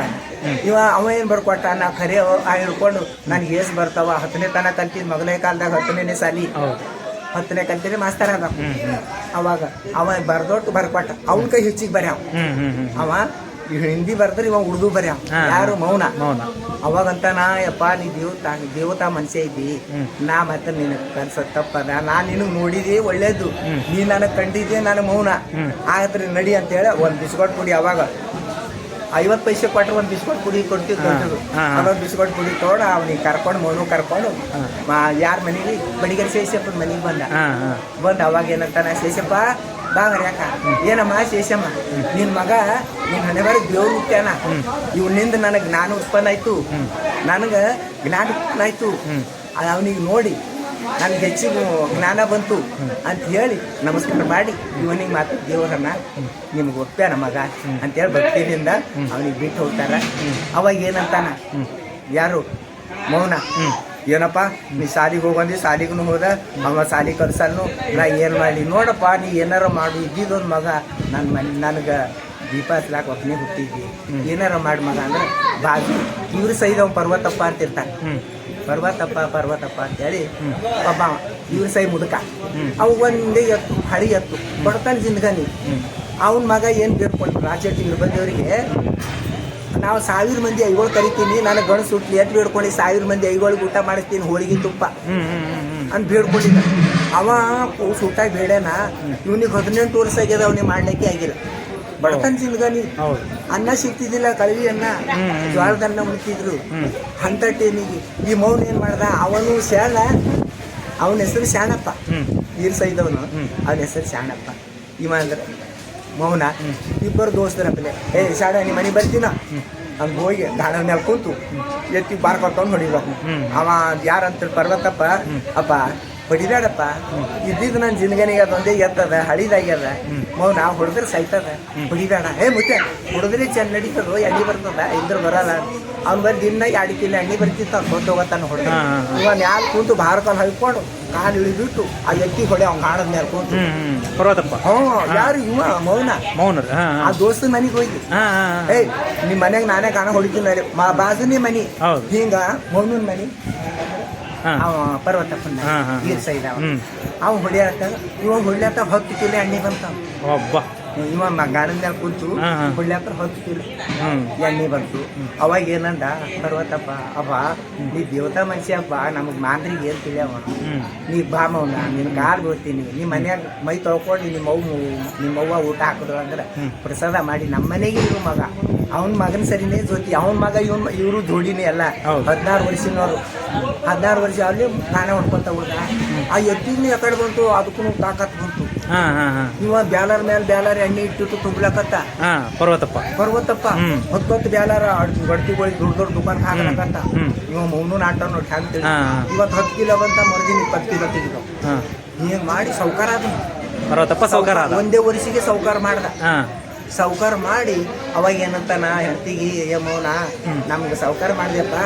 ಇವ ಅವ ಏನು ಬರ್ಕೊಟ್ಟ? ನಾ ಖರೆ ಆ ಹಿಡ್ಕೊಂಡು ನನಗೆ ಏಸ್ ಬರ್ತಾವ. ಹತ್ತನೇ ತನ ಕಲ್ತಿದ್ ಮೊದಲನೇ ಕಾಲದಾಗ ಹತ್ತನೇ ಸಾಲಿ. ಹತ್ತನೇ ಕಲ್ತಿದ್ರೆ ಮಾಸ್ತರ ಅದ ಅವಾಗ ಅವ ಬರ್ದೊಟ್ಟು ಬರ್ಕೊಟ್ಟ. ಅವನ ಕೈ ಹೆಚ್ಚಿಗೆ ಬರ್ಯಾವ. ಅವ ಹಿಂದಿ ಬರ್ದ್ರೆ ಇವಾಗ ಉರ್ದು ಹಾ. ಯಾರು ಮೌನ? ಮೌನ. ಅವಾಗಂತ ನಾ ಯಪ್ಪ ನೀ ದೇವತಾ ದೇವತಾ ಮನುಷ್ಯ ಇದ್ದಿ. ನಾ ಮತ್ತೆ ನಿನ್ ಕನ್ಸ ತಪ್ಪದ. ನಾ ನಿನಗ್ ನೋಡಿದಿ ಒಳ್ಳೇದು. ನೀ ನನಗೆ ಕಂಡಿದ್ದೆ ನಾನು ಮೌನ. ಆಗತ್ರಿ ಆದ್ರೆ ನಡಿ ಅಂತೇಳಿ ಒಂದು ಬಿಸ್ಕೊಟ್ ಕೊಡಿ ಅವಾಗ. ಐವತ್ತು ಪೈಸೆ ಕೊಟ್ಟರೆ ಒಂದು ಬಿಸ್ಕೊಟ್ ಕುಡಿ ಕೊಡ್ತೀವಿ. ಅದೊಂದು ಬಿಸ್ಕೊಟ್ ಕುಡಿ ತೋಡ ಅವ್ನಿಗೆ ಕರ್ಕೊಂಡು ಮೌನು ಕರ್ಕೊಂಡು. ಯಾರ ಮನೇಲಿ? ಬಡಿಗರ್ ಶೇಷಪ್ಪನ ಮನೆಗೆ ಬಂದ. ಬಂದು ಅವಾಗ ಏನಂತಾನ ಶೇಷಪ್ಪ ಬಾ ಹರ್ಯಾಕ. ಏನಮ್ಮ ಶೇಷಮ್ಮ ನಿನ್ನ ಮಗ ನಿನ್ನ ಹಣೆ ಬಾರಿ ದೇವ್ರು ಹುಟ್ಟ್ಯಾನ ಇವನಿಂದ ನನಗೆ ಜ್ಞಾನ ಉತ್ಪನ್ನ ಆಯ್ತು. ನನಗೆ ಜ್ಞಾನ ಉತ್ಪನ್ನ ಆಯ್ತು. ಅದು ಅವನಿಗೆ ನೋಡಿ ನನಗೆ ಹೆಚ್ಚಿಗೆ ಜ್ಞಾನ ಬಂತು ಅಂತ ಹೇಳಿ ನಮಸ್ಕಾರ ಮಾಡಿ ಇವನಿಗೆ ಮಾತು ದೇವರನ್ನ ನಿಮ್ಗೆ ಒಪ್ಪ್ಯಾನ ಮಗ ಅಂತೇಳಿ ಭಕ್ತಿಯಿಂದ ಅವನಿಗೆ ಬಿಟ್ಟು ಹೋಗ್ತಾರ. ಅವಾಗ ಏನಂತಾನ? ಯಾರು? ಮೌನ. ಏನಪ್ಪ ನೀ ಸಾಲಿಗೆ ಹೋಗಂದಿ ಸಾಲಿಗೂ ಹೋದ ಅವ ಶಾಲಿ ಕಲ್ಸಲ್ನು ನಾ ಏನು ಮಾಡಿ ನೋಡಪ್ಪ ನೀ ಏನಾರ ಮಾಡು ಇದ್ದಿದ್ದೊಂದು ಮಗ ನನ್ನ ಮನೆ ನನಗೆ ದೀಪ ಹಚ್ಲಾಕ ಒಬ್ಬನೇ ಹುಟ್ಟಿದ್ವಿ ಏನಾರ ಮಾಡಿ ಮಗ ಅಂದ್ರೆ ಬಾಜು ಇವ್ರು ಸೈದ ಅವ್ನು ಪರ್ವತಪ್ಪ ಅಂತ ಇರ್ತಾನೆ ಹ್ಮ್. ಪರ್ವತಪ್ಪ ಪರ್ವತಪ್ಪ ಅಂತೇಳಿ ಒಬ್ಬ ಇವ್ರ ಸೈ ಮುದುಕ. ಅವು ಒಂದೇ ಎತ್ತು ಹಳಿ ಎತ್ತು ಕೊಡ್ತಾನೆ ಜಿಂದಗಾನಿ. ಅವನ ಮಗ ಏನು ಬೇಡ್ಕೊಂಡು ರಾಜ್ಯ ಇರ್ಬಂದವರಿಗೆ ನಾವು ಸಾವಿರ ಮಂದಿ ಐಗಳು ಕರಿತೀನಿ ನನಗೆ ಗಣ ಸುಟ್ಲಿ ಎತ್ತು ಬೇಡ್ಕೊಂಡು ಸಾವಿರ ಮಂದಿ ಐಗಳಿಗೆ ಊಟ ಮಾಡಿಸ್ತೀನಿ ಹೋಳಿಗೆ ತುಪ್ಪ. ಅಂತ ಬೇಡ್ಕೊಂಡಿದ್ದ. ಅವ ಸೂಟ ಊಟ ಬೇಡನ ಇವನಿಗೆ ಹದಿನೆಂಟು ವರ್ಷ ಆಗ್ಯದ ಅವನಿಗೆ ಮಾಡ್ಲಿಕ್ಕೆ ಆಗಿಲ್ಲ. ಬಡತನ ಜಿಂದಗಾನಿ ನೀ. ಅನ್ನ ಸಿಗ್ತಿದ್ದಿಲ್ಲ ಕಳವಿ ಅನ್ನ. ಜ್ವಾಳದ ಅನ್ನ ಹ್ಮ್. ಅಂತ ಟೈಮಿಗೆ ಈ ಮೌನ ಏನ್ ಮಾಡ್ದ ಅವನು ಶಾಣ ಅವನ ಹೆಸರು ಶಾಣಪ್ಪ. ನೀರ್ ಸೈದವನು. ಅವನ ಹೆಸರು ಶಾಣಪ್ಪ. ಇವ ಅಂದ್ರೆ ಮೌನ. ಇಬ್ಬರು ದೋಸ್ತರಪ್ಪಲೆ ಏ ಸಾಡ ನಿಮ್ಮ ಮನೆ ಬರ್ತೀನ? ಹಂಗೆ ಹೋಗಿ ದಾಣ ಮೇಲೆ ಕೂತು ಎತ್ತಿ ಬಾರ್ ಕೊಟ್ಕೊಂಡು ಹೊಡಿಬೇಕು. ಅವ ಯಾರಂತ ಪರ್ವತಪ್ಪ? ಅಪ್ಪ ಹೊಡಿದಾಡಪ್ಪ ಇದ್ದಿದ್ದು ನನ್ನ ಜಿಂದಗನಿಗೆ ಅದೊಂದೇ ಎತ್ತದ ಹಳಿದಾಗ್ಯದ. ಮೌನ ಹೊಡೆದ್ರೆ ಸೈತದ ಹೊಡಿದಾಡ ಏ ಮುತ್ತೆ ಹೊಡೆದ್ರೆ ಚೆಂದ ನಡೀತದೋ ಎಣ್ಣೆ ಬರ್ತದ? ಇದ್ರ ಬರಲ್ಲ. ಅವ್ನ ಬಂದು ದಿನ ಎರಡು ಕಿಲೋ ಎಣ್ಣೆ ಬರ್ತಿತ್ತ ಹೊತ್ತು ಹೋಗತ್ತಾನ ಹೊಡೆದ ಯಾರು. ಇವ ಮ್ಯಾಲ ಕೂತು ಭಾರತ ಹೈಕೊಂಡು ಕಾಲು ಇಳಿಬಿಟ್ಟು ಆ ಎತ್ತಿ ಹೊಡೆ ಅವ್ನ ಗಾಣದ ಮೇಲೆ ಕೂತು. ಹ್ಮ್ ಹ್ಮ್. ಪರ್ವತಪ್ಪ. ಹ್ಞೂ ಯಾರು ಇವ? ಮೌನ. ಮೌನ ಹಾ ಆ ದೋಸ್ತ ಮನೆಗೆ ಹೋಗಿ. ಹಾ ಏಯ್ ನಿಮ್ಮ ಮನೆಗೆ ನಾನೇ ಕಾಣ ಹೊಡಿತೀನಿ ಮಾ ಬಾಜುನೇ ಮನಿ. ಹೌದು. ಹಿಂಗ ಮೌನನ್ ಮನಿ. ಹಾ. ಅವ ಪರ್ವತಪ್ಪನ ಹಾ, ಹಾ, ಹಾ. ಈರ್ ಅವ. ಹ್ಮ್. ಅವ ಹೊಡಿಯತ್ತ ಇವ ಹೊಡ್ಲತ್ತ ಹತ್ತು ಕಿಲೋ ಎಣ್ಣೆ ಬಂತ ಒಬ್ಬ ಇವ ಗಾರ್ಡನ್ ಮೇಲೆ ಕೂತು ಹಾ. ಹೊತ್ತಿರು ಎಣ್ಣೆ ಬಂತು. ಅವಾಗ ಏನಂದ ಪರ್ವತಪ್ಪ ಅವ ನೀ ದೇವತಾ ಮನುಷ್ಯ ಅಪ್ಪ ನಮಗ್ ಮಾಂದ್ರಿಗೆ ಏನ್ ತಿಳಿಯವ ನೀ ಬಾ ಮೌನ ನಿನ್ ಗಾರ್ ಬೀಳ್ತೀನಿ ನಿಮ್ಮ ಮನ್ಯಾಗ ಮೈ ತೊಳ್ಕೊಂಡು ನಿಮ್ಮ ಅವ್ವ ನಿಮ್ಮ ಅವ್ವ ಊಟ ಹಾಕಿದ್ರು ಅಂದ್ರೆ ಪ್ರಸಾದ ಮಾಡಿ ನಮ್ಮ ಮನೆಗೆ ಇರು ಮಗ. ಅವನ ಮಗನ ಸರಿನೇ ಜೊತೆ ಅವನ ಮಗ ಇವನ್ ಇವರು ಜೋಡಿನೇ ಅಲ್ಲ. ಹೌದು. ಹದಿನಾರು ವರ್ಷನವರು. ಹದಿನಾರು ವರ್ಷ ಅಲ್ಲಿ ನಾನೇ ಹೊಡ್ಕೊತ ಹುಡುಗ. ಆ ಎತ್ತಿನ ಎಕಡೆ ಬಂತು ಅದಕ್ಕೂ ತಾಕತ್ ಬಂತು. ಇವ ಬ್ಯಾಲರ್ ಮೇಲೆ ಬ್ಯಾಲರ್ ಎಣ್ಣೆ ಇಟ್ಟು ತುಂಬ್ಲಕತ್ತ. ಹಾ ಪರ್ವತಪ್ಪ. ಪರ್ವತಪ್ಪ. ಹೊತ್ತೊತ್ತು ಬ್ಯಾಲರ ಗಡ್ತಿಗಳಿಗೆ ದೊಡ್ಡ ದೊಡ್ಡ ದುಕಾನ್ ಹಾಕಲಕತ್ತ. ಇವ ಮೌನು ನಾಟ ನೋಡಿ ಹ್ಯಾಂಗ ಹಾ, ಹಾ. ಇವತ್ತು ಹತ್ತು ಕಿಲೋ ಬಂತ ಮರದಿನ ಇಪ್ಪತ್ತು ಕಿಲೋ ತೆಗಿದು ಹಿಂಗ್ ಮಾಡಿ ಸೌಕಾರ ಆದ ಪರ್ವತಪ್ಪ ಸೌಕಾರ ಒಂದೇ ವರ್ಷಿಗೆ ಸೌಕಾರ ಮಾಡ್ದ. ಸೌಕಾರ ಮಾಡಿ ಅವಾಗ ಏನಂತಾನ ಹೆಂಡತಿಗೆ ಏ ಮೌನ ನಮ್ಗೆ ಸೌಕಾರ ಮಾಡಿದೆಪ್ಪ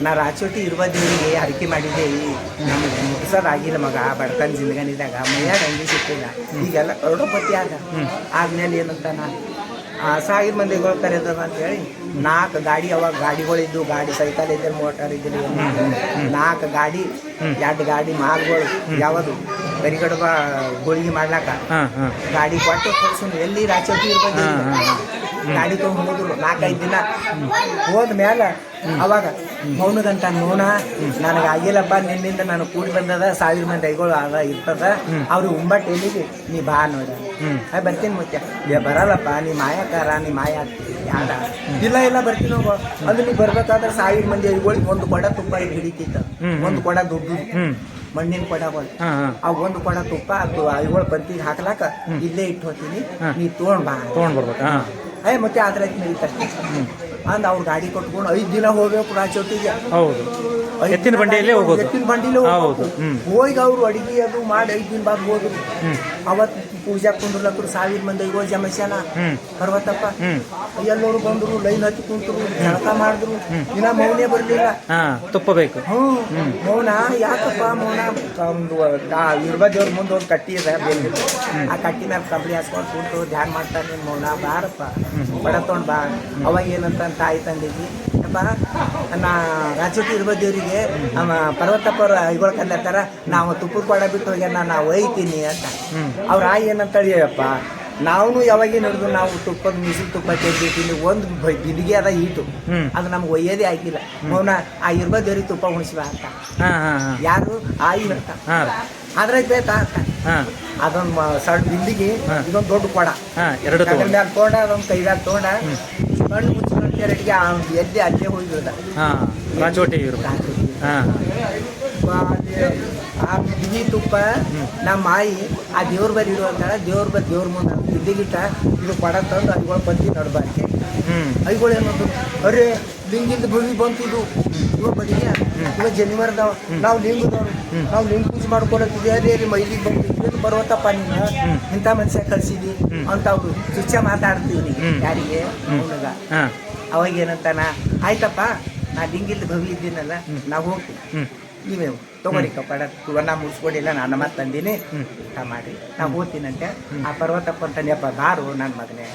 ನಾ ರಾಚೋಟಿ ಇರುವ ದೇವರಿಗೆ ಅಡಿಕೆ ಮಾಡಿದ್ದೇವಿ. ನಮ್ಗೆ ಮುಗಿಸೋದಾಗಿಲ್ಲ ಮಗ ಬಡತನ ಜಿಂದಗನಿದಾಗ ಮೈಯಾಗ ಹಂಗೆ ಸಿಕ್ಕಿಲ್ಲ. ಈಗೆಲ್ಲ ಕರೋಡಪತಿ ಆಗ ಆದ್ಮೇಲೆ ಏನಂತಾನ? ಆ, ಸಾವಿರ ಮಂದಿಗಳು ಕರೆದದ ಅಂತ ಹೇಳಿ ನಾಲ್ಕು ಗಾಡಿ ಅವಾಗ ಗಾಡಿಗಳಿದ್ದು ಗಾಡಿ ಸೈಕಲ್ ಇದ್ರೆ ಮೋಟಾರ್ ಇದ್ರೆ ನಾಲ್ಕು ಗಾಡಿ ಎರಡು ಗಾಡಿ ಮಾಲ್ಗಳು ಯಾವುದು? ಕರಿಗಡಬ ಹೋಳಿಗೆ ಮಾಡ್ಲಾಕ. ಗಾಡಿ ಕೊಟ್ಟು ಕಳ್ಸು ಎಲ್ಲಿ ರಾಚೋಟಿ ಹಾ. ಗಾಡಿ ತೊಗೊಂಡು ಹೋದ್ರು ನಾಲ್ಕೈದು ದಿನ. ಹೋದ ಮೇಲೆ ಅವಾಗ ಮೌನದಂತ ಮೌನ ನನಗೆ ಆಗಿಲ್ಲಪ್ಪ ನಿನ್ನಿಂದ ನಾನು ಕೂಡಿ ಬಂದದ ಸಾವಿರ ಮಂದಿ ಐಗಳು ಅದ ಇರ್ತದ. ಅವ್ರು ಉಂಬಟ್ಟು ಎಲ್ಲಿಗೆ ನೀ ಬಾ ನೋಡ. ಆ ಬರ್ತೀನಿ ಮುಖ್ಯ ಏ ಬರಲ್ಲಪ್ಪ ನೀ ಮಾಯಾಕಾರ ನೀ ಮಾಯ ಯಾರ? ಇಲ್ಲ ಇಲ್ಲ ಬರ್ತೀನಿ ಹೋಗು. ಅದು ನೀ ಬರ್ಬೇಕಾದ್ರೆ ಸಾವಿರ ಮಂದಿ ಐಗಳಿಗೆ ಒಂದು ಕೊಡ ತುಪ್ಪ ಹಿಡಿತಿತ್ತ. ಒಂದು ಕೊಡ ದುಡ್ಡು ಹ್ಮ್. ಮಣ್ಣಿನ ಕೊಡಗಳು ಒಂದು ಆ ಒಂದು ಕೊಡ ತುಪ್ಪ ಅದು ಐಗಳು ಬಂತಿಗೆ ಹಾಕ್ಲಾಕ ಇಲ್ಲೇ ಇಟ್ಟು ಹೋಗ್ತೀನಿ ನೀ ತೊಗೊಂಡ್ ಬಾ ತೊಗೊಂಡ್ ಬರ್ಬೇಕು ಏ ಮತ್ತೆ ಆದ್ರೆ ನಡೀತಾರೆ ಅಂದ್ ಅವ್ರು ಗಾಡಿ ಕೊಟ್ಕೊಂಡು ಐದ್ ದಿನ ಹೋಗ್ಬೇಕು ರಾಚೋಟಿಗೆ ಹೌದು. ಎತ್ತಿನ ಬಂಡಿಯಲ್ಲೇ ಹೋಗೋದು. ಎತ್ತಿನ ಬಂಡಿಲೇ ಹೋಗ್ಬೇಕು. ಹೋಗಿ ಅವ್ರು ಅಡಿಗೆ ಅದು ಮಾಡಿ ಐದ್ ದಿನ ಬಾದ್ ಹೋದ್ರು ಅವತ್ತು ಪೂಜಾ ಕುಂದ್ರಲಕ್ಕರು ಸಾವಿರ ಮಂದಿ ಜಮಸ್ಯಾನ ಹ್ಮ್. ಪರ್ವತಪ್ಪ ಹ್ಮ್. ಎಲ್ಲರೂ ಬಂದ್ರು ಲೈನ್ ಹತ್ತಿ ಕುಂತರು ಜಳಕ ಮಾಡಿದ್ರು. ಇನ್ನ ಮೌನೇ ಬರ್ಲಿಲ್ಲ. ತುಪ್ಪ ಬೇಕು ಹ್ಞೂ ಮೌನ ಯಾಕಪ್ಪ ಮೌನ? ಒಂದು ಇರ್ಬದೇವ್ರ ಮುಂದೆ ಒಂದು ಕಟ್ಟಿ ಇದೆ ಆ ಕಟ್ಟಿ ಮ್ಯಾಲ ಕಂಬಳಿ ಹಾಸ್ಕೊಂಡು ಕುಂತು ಧ್ಯಾನ ಮಾಡ್ತಾನೆ ಮೌನ ಬಾರಪ್ಪ. ಬಡ ತೊಗೊಂಡು ಬಾ. ಅವಾಗ ಏನಂತ ತಾಯಿ ತಂದಿದ್ವಿ. ಅಪ್ಪ ನಾ ರಾಜೋಟಿ ಇರ್ಬದೇವ್ರಿಗೆ ಅವ ಪರ್ವತಪ್ಪ ಕಲ್ಲತ್ತಾರ ನಾವು ತುಪ್ಪದ ಕೊಡ ಬಿಟ್ಟು ಹೋಗ್ಯಾನ ನಾ ಒಯ್ತೀನಿ ಅಂತ. ಅವ್ರ ಆ ಹೇಳಪ್ಪ ನಾವು ಯಾವಾಗ ನಡೆದು ನಾವು ತುಪ್ಪದ ಮೀಸಲು ತುಪ್ಪ ತೆಗ್ದಿಟ್ಟಿನಿ ಒಂದು ಬಿದಿಗೆ ಅದ ಈಟು ಅದು ನಮ್ಗೆ ಒಯ್ಯೋದೇ ಆಗಿಲ್ಲ. ಮೌನ ಆ ಇರ್ಬದೇವ್ರಿಗೆ ತುಪ್ಪ ಉಣಿಸುವ ಅಂತ. ಹಾ ಹಾ ಹಾ. ಯಾರು? ಆಯಿ ಅಂತ. ಆದ್ರೆ ಬೇಕಾ ಅಂತ. ಹಾ. ಅದೊಂದು ಸಣ್ಣ ಬಿಂದಿಗೆ. ಇದೊಂದು ದೊಡ್ಡ ಕೊಡ. ಹಾ ಎರಡು ಅದ್ರ ತಗೊಂಡು ಅದೊಂದು ಕೈದಾಗ ತೊಗೊಂಡ ಕಣ್ಣು ಮುಚ್ಚಿಕೊಂಡು ಅಡಿಗೆ ಎದ್ದೆ ಅಲ್ಲೇ ಹೋಗಿರೋದ. ಹಾ ರಾಜೋಟಿ ಹಾ. ಆ ಬಿಗಿ ತುಪ್ಪ ನಮ್ಮ ಮಾಯಿ ಆ ದೇವ್ರ ಬರಿ ಇಡುವಂತಾಳ ದೇವ್ರ ಬರ್ ದೇವ್ರ ಮುಂದೆ ಬಿದ್ದಿಗಿಟ್ಟ ಇದು ಪಡ ತಂದು ಅದ್ಗಳು ಬಂದು ನಡ್ಬಾರ್ದು ಐಗಳು ಏನಂದ್ರು ಅರೆ ಲಿಂಗಿಂದ ಭೂಮಿ ಬಂತು ಇದು. ಇವ ಬದಿಗೆ ಇವ ಜನಿವಾರದವ ನಾವು ಲಿಂಗದವ್ರು ನಾವು ಲಿಂಗ ಪೂಜೆ ಮಾಡ್ಕೊಳತ್ತಿದ್ವಿ ಅದೇ ರೀ ಮೈಲಿಗೆ ಬಂದು ಬರುವತ್ತಪ್ಪ ನೀನು? ಇಂಥ ಮನುಷ್ಯ ಕಳ್ಸಿದಿ ಅಂತ ಅವ್ರು ಚುಚ್ಚ ಮಾತಾಡ್ತೀವಿ. ಯಾರಿಗೆ? ಅವನಿಗ. ಅವಾಗ ಏನಂತಾನ? ಆಯ್ತಪ್ಪ ನಾ ಲಿಂಗಿಲ್ದ ಭವಿ ಇದ್ದೀನಲ್ಲ ನಾವು ಹೋಗ್ತೀವಿ. ಹ್ಮ್. ತೊಗೊಳಿ ಕಪಾಡ ನಾ ಮುಗಿಸ್ಕೊಡಿಲ್ಲ ನಾನು ಮತ್ತೆ ತಂದೀನಿ. ಊಟ ಮಾಡಿ ನಾ ಓದ್ತೀನಂತೆ ಆ ಪರ್ವತಪ್ಪ ಅಂತಾನೆಪ್ಪ ಬಾರು ನನ್ನ ಮಗನೇ.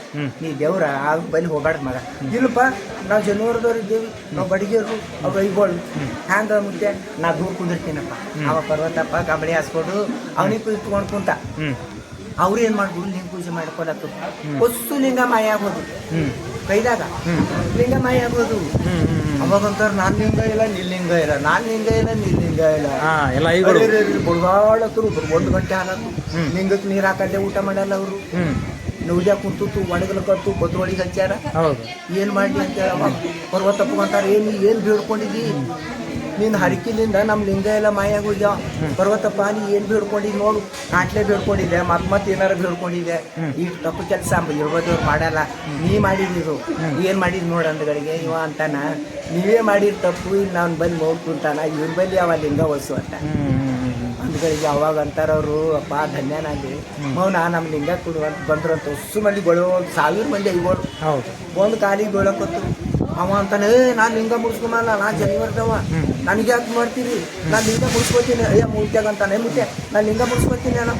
ನೀ ದೇವ್ರ ಆ ಬಲಿ ಹೋಗ್ಬಾರ್ದು ಮಗ. ಇಲ್ಲಪ್ಪ ನಾವು ಜನವರದವ್ರು ಇದ್ದೀವಿ. ನಾವು ಬಡಿಗೆರು ಅವ್ರು ಐಗೋಳು. ಹ್ಯಾಂಗ ಮುದ್ದೆ ನಾ ದೂರ ಕುಂದಿರ್ತೀನಪ್ಪ. ಅವ ಪರ್ವತಪ್ಪ ಕಂಬಳಿ ಹಾಸ್ಕೊಡು ಅವನಿಗೆ ಇಟ್ಕೊಂಡು ಕುಂತ. ಅವ್ರು ಏನು ಮಾಡ್ಬಿಡು ಲಿಂಗ ಪೂಜೆ ಮಾಡ್ಕೊಳತ್ತು ಹೊಸ್ಸು ಲಿಂಗ ಮಾಯ ಆಗೋದು. ಕೈದಾಗ. ಹ್ಮ್. ಲಿಂಗ ಮಾಯ ಆಗೋದು. ಅವಾಗಂತಾರ ನಾನ್ ಲಿಂಗ ಇಲ್ಲ ನಿಲ್ಲಿಂಗ ಲಿಂಗ ಇಲ್ಲ. ನಾನ್ ಲಿಂಗ ಇಲ್ಲ ನಿಲ್ಲಿಂಗ ಲಿಂಗ ಇಲ್ಲ. ಬುಡ್ಗಾಳತ್ರು ಒಂದು ಗಂಟೆ ಹಾಲತ್ತು ಹ್ಮ್. ಲಿಂಗಕ್ಕೆ ನೀರು ಹಾಕದೆ ಊಟ ಮಾಡಲ್ಲ ಅವರು. ನೌದ್ಯ ಕುಂತು ಒಣಗಲಕತ್ತು ಬದ್ರೊಳಗೆ ಹಚ್ಚಾರ ಏನು ಮಾಡಲಿ ಅಂತ ಹೇಳಿ ಅವಾಗ ಏನ್ ಏನು ಏನು ನೀನು ಹರಕಿಲಿಂದ ನಮ್ಮ ಲಿಂಗ ಎಲ್ಲ ಮಾಯಾಗ ಹೋಗ್ಯಾವ ಪರ್ವತಪ್ಪ ನೀ ಏನು ಬೇಡ್ಕೊಂಡಿದ್ದು ನೋಡು. ಕಾಟ್ಲೆ ಬೇಡ್ಕೊಂಡಿದ್ದೆ ಮತ್ ಮತ್ತೆ ಏನಾರ ಬೇಡ್ಕೊಂಡಿದ್ದೆ ಈ ತಪ್ಪು ಕೆಲಸ ಇರ್ಬೋದವ್ರು ಮಾಡಲ್ಲ. ನೀ ಮಾಡಿದಿರು ಏನು ಮಾಡಿದ್ ನೋಡು ಅಂದಗಳಿಗೆ ಇವ ಅಂತಾನ. ನೀವೇ ಮಾಡಿದ ತಪ್ಪು ಇಲ್ಲಿ ನಾನು ಬಂದು ನೋಡ್ಕೊಂತಾನ ಇವ್ರ ಬಲ್ಲಿ ಅವ ಲಿಂಗ ಹೊಸು ಅಂತ. ಅಂದ್ಗಳಿಗೆ ಅವಾಗ ಅಂತಾರವ್ರು ಅಪ್ಪ ಧನ್ಯನಾಗಿ ಮೌನ ನಮ್ಮ ಲಿಂಗ ಕೊಡು ಅಂತ ಬಂದ್ರಂತ. ಹೊಸ್ಸು ಮಂದಿ ಬೆಳೋ ಸಾವಿರ ಮಂದಿ ಐಗೋಳು ಹೌದು. ಒಂದು ಕಾಲಿಗೆ ಬೀಳಕೊತ್ತು ಅವ ಅಂತಾನೆ ನಾನು ಲಿಂಗ ಮುಗಿಸ್ಕೊಂಬಲ್ಲ ನಾ ಜನಿವರ್ದವ ನನಗೆ ಯಾಕೆ ಮಾಡ್ತೀರಿ? ನಾನು ಲಿಂಗ ಮುಗಿಸ್ಕೊತೀನಿ. ಅಯ್ಯ ಮುತ್ಯಾಗ ಅಂತಾನೆ. ಮುತ್ಯ ನಾನು ಲಿಂಗ ಮುಗಿಸ್ಕೊತೀನಿ ನಾನು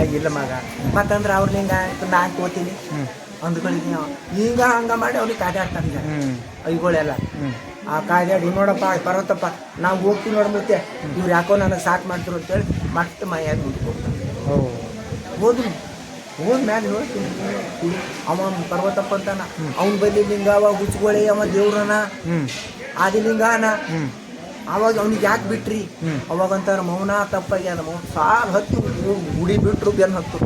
ಆಗಿಲ್ಲ ಮಗ. ಮತ್ತಂದ್ರೆ ಅವ್ರ ಲಿಂಗ ಆಯ್ತು ನಾನು ತೋತೀನಿ ಹ್ಮ್ ಈಗ ಅವ ಹಿಂಗ ಹಂಗ ಮಾಡಿ ಅವ್ರಿಗೆ ಕಾದಾಡ್ತಾನೆ ಐಗಳೆಲ್ಲ. ಆ ಕಾದಾಡಿ ನೋಡಪ್ಪ ಪರ್ವತಪ್ಪ ನಾವು ಹೋಗ್ತೀವಿ ನೋಡಿ ಮುತ್ತೆ ಇವ್ರು ಯಾಕೋ ನನಗೆ ಸಾಕು ಮಾಡ್ತಿರು ಅಂತೇಳಿ ಮತ್ತೆ ಮೈಯಾಗ ಮುಂದ್ಕೋಗ್ತಾನೆ ಓ ಹೋದ್ರು. ಹೋದ್ ಮ್ಯಾಲೆ ಹೇಳ್ತೀನಿ ಅವ ಪರ್ವತಪ್ಪ ಅಂತಾನ. ಅವ್ನ ಬಲ್ಲಿ ಲಿಂಗ ಅವ ಹುಚ್ಕೊಳೆ ಅವ ದೇವ್ರನ. ಆದಿ ಲಿಂಗ ಹ್ಮ್. ಅವಾಗ ಅವ್ನಿಗೆ ಯಾಕೆ ಬಿಟ್ರಿ? ಅವಾಗಂತಾರ ಮೌನ ತಪ್ಪಾಗ್ಯಾನ ಮೌನ ಸಾಲ್ ಹತ್ತು ಗುಡಿ ಬಿಟ್ರು ಬೆನ್ ಹತ್ತು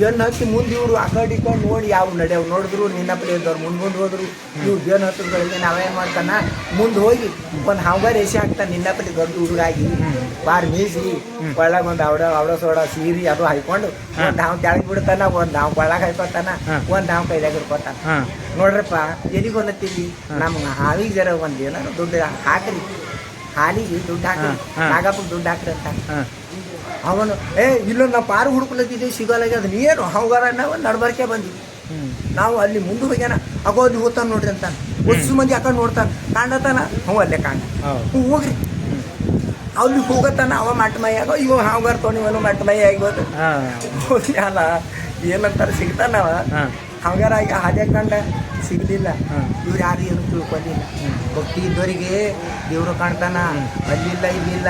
ಬೆನ್ ಹತ್ತಿ ಮುಂದೆ ಇವರು ಆ ಕಡೆ ಈ ಕಡೆ ನೋಡಿ ಯಾವ ನಡೆಯವ್ ನೋಡಿದ್ರು ನಿನ್ನಪ್ಪಲೆ ಇದ್ದವ್ರು ಮುಂದೆ ಮುಂದೆ ಹೋದ್ರು. ಇವ್ರು ಬೆನ್ ಹತ್ತಗಳಿಗೆ ನಾವೇನ್ ಮಾಡ್ತಾನ? ಮುಂದೆ ಹೋಗಿ ಒಂದು ಹಾವ್ಗಾರ ಎಸಿ ಹಾಕ್ತಾನೆ ನಿನ್ನಪ್ಪಲೆ ದೊಡ್ಡ ಹುಡುಗಾಗಿ ಬಾರ್ ಮೀಸಿ ಒಳಗ ಒಂದು ಅವಡ ಅವಡ ಸೋಡ ಸೀರಿ ಅದು ಹಾಕೊಂಡು ಒಂದು ಹಾವು ತೆಳಗ್ ಬಿಡ್ತಾನ ಒಂದು ನಾವು ಒಳಗೆ ಹಾಕೋತಾನ. ಒಂದು ನಾವು ಕೈದಾಗ ಇಟ್ಕೊತಾನ ಹಾ. ನೋಡ್ರಪ್ಪ ಎಲ್ಲಿಗೆ ಹೊಲತ್ತೀವಿ ನಮ್ಗೆ ಹಾವಿಗೆ ಜರ ಒಂದು ಏನಾರು ದುಡ್ಡು ಹಾಕ್ರಿ. ಹಾಲಿಗೆ ದುಡ್ಡು ಹಾಕಿ ನಾಗಪ್ಪ ದುಡ್ಡು ಹಾಕ್ರಿ ಅಂತ ಅವನು ಏ ಇಲ್ಲೊಂದು ನಾವು ಪಾರು ಹುಡುಕ್ಲತ್ತಿದ್ದೀವಿ ಸಿಗಲಾಗ್ಯದ ನೀನು ಹಂಗಾರ ನಾವು ನಡ್ಬರ್ಕೆ ಬಂದಿವಿ. ಹ್ಮ್. ನಾವು ಅಲ್ಲಿ ಮುಂದೆ ಹೋಗ್ಯಾನ. ಅಗೋ ಅಲ್ಲಿ ಹೋಗ್ತಾನೆ ನೋಡ್ರಿ ಅಂತ ಒಸ್ಸು ಮಂದಿ ಹಾಕೊಂಡು ಕಡೆ ನೋಡ್ತಾನೆ. ಕಾಂಡತಾನ ಹ್ಞೂ ಅಲ್ಲೇ ಕಾಂಡ ಹ್ಞೂ ಹೋಗ್ರಿ. ಅಲ್ಲಿ ಹೋಗತ್ತಾನ ಅವ ಮಟ್ಟ ಮೈ ಆಗೋ ಇವ ಹಾವ್ಗಾರ ತೊಗೊಂಡಿವನು ಮಟ್ಟ ಮೈ ಆಗಿಬೋದು. ಹಾ. ಅಲ್ಲ ಏನಂತಾರೆ ಸಿಗ್ತಾನವ ಹಂಗಾರ ಈಗ ಹಾದ್ಯ ಕಂಡ ಸಿಗಲಿಲ್ಲ. ಇವ್ರು ಯಾರು ಏನು ತಿಳ್ಕೊಂಡಿಲ್ಲ. ಭಕ್ತಿ ಇದ್ದವರಿಗೆ ದೇವರು ಕಾಣ್ತಾನ. ಅಲ್ಲಿಲ್ಲ ಇಲ್ಲಿಲ್ಲ.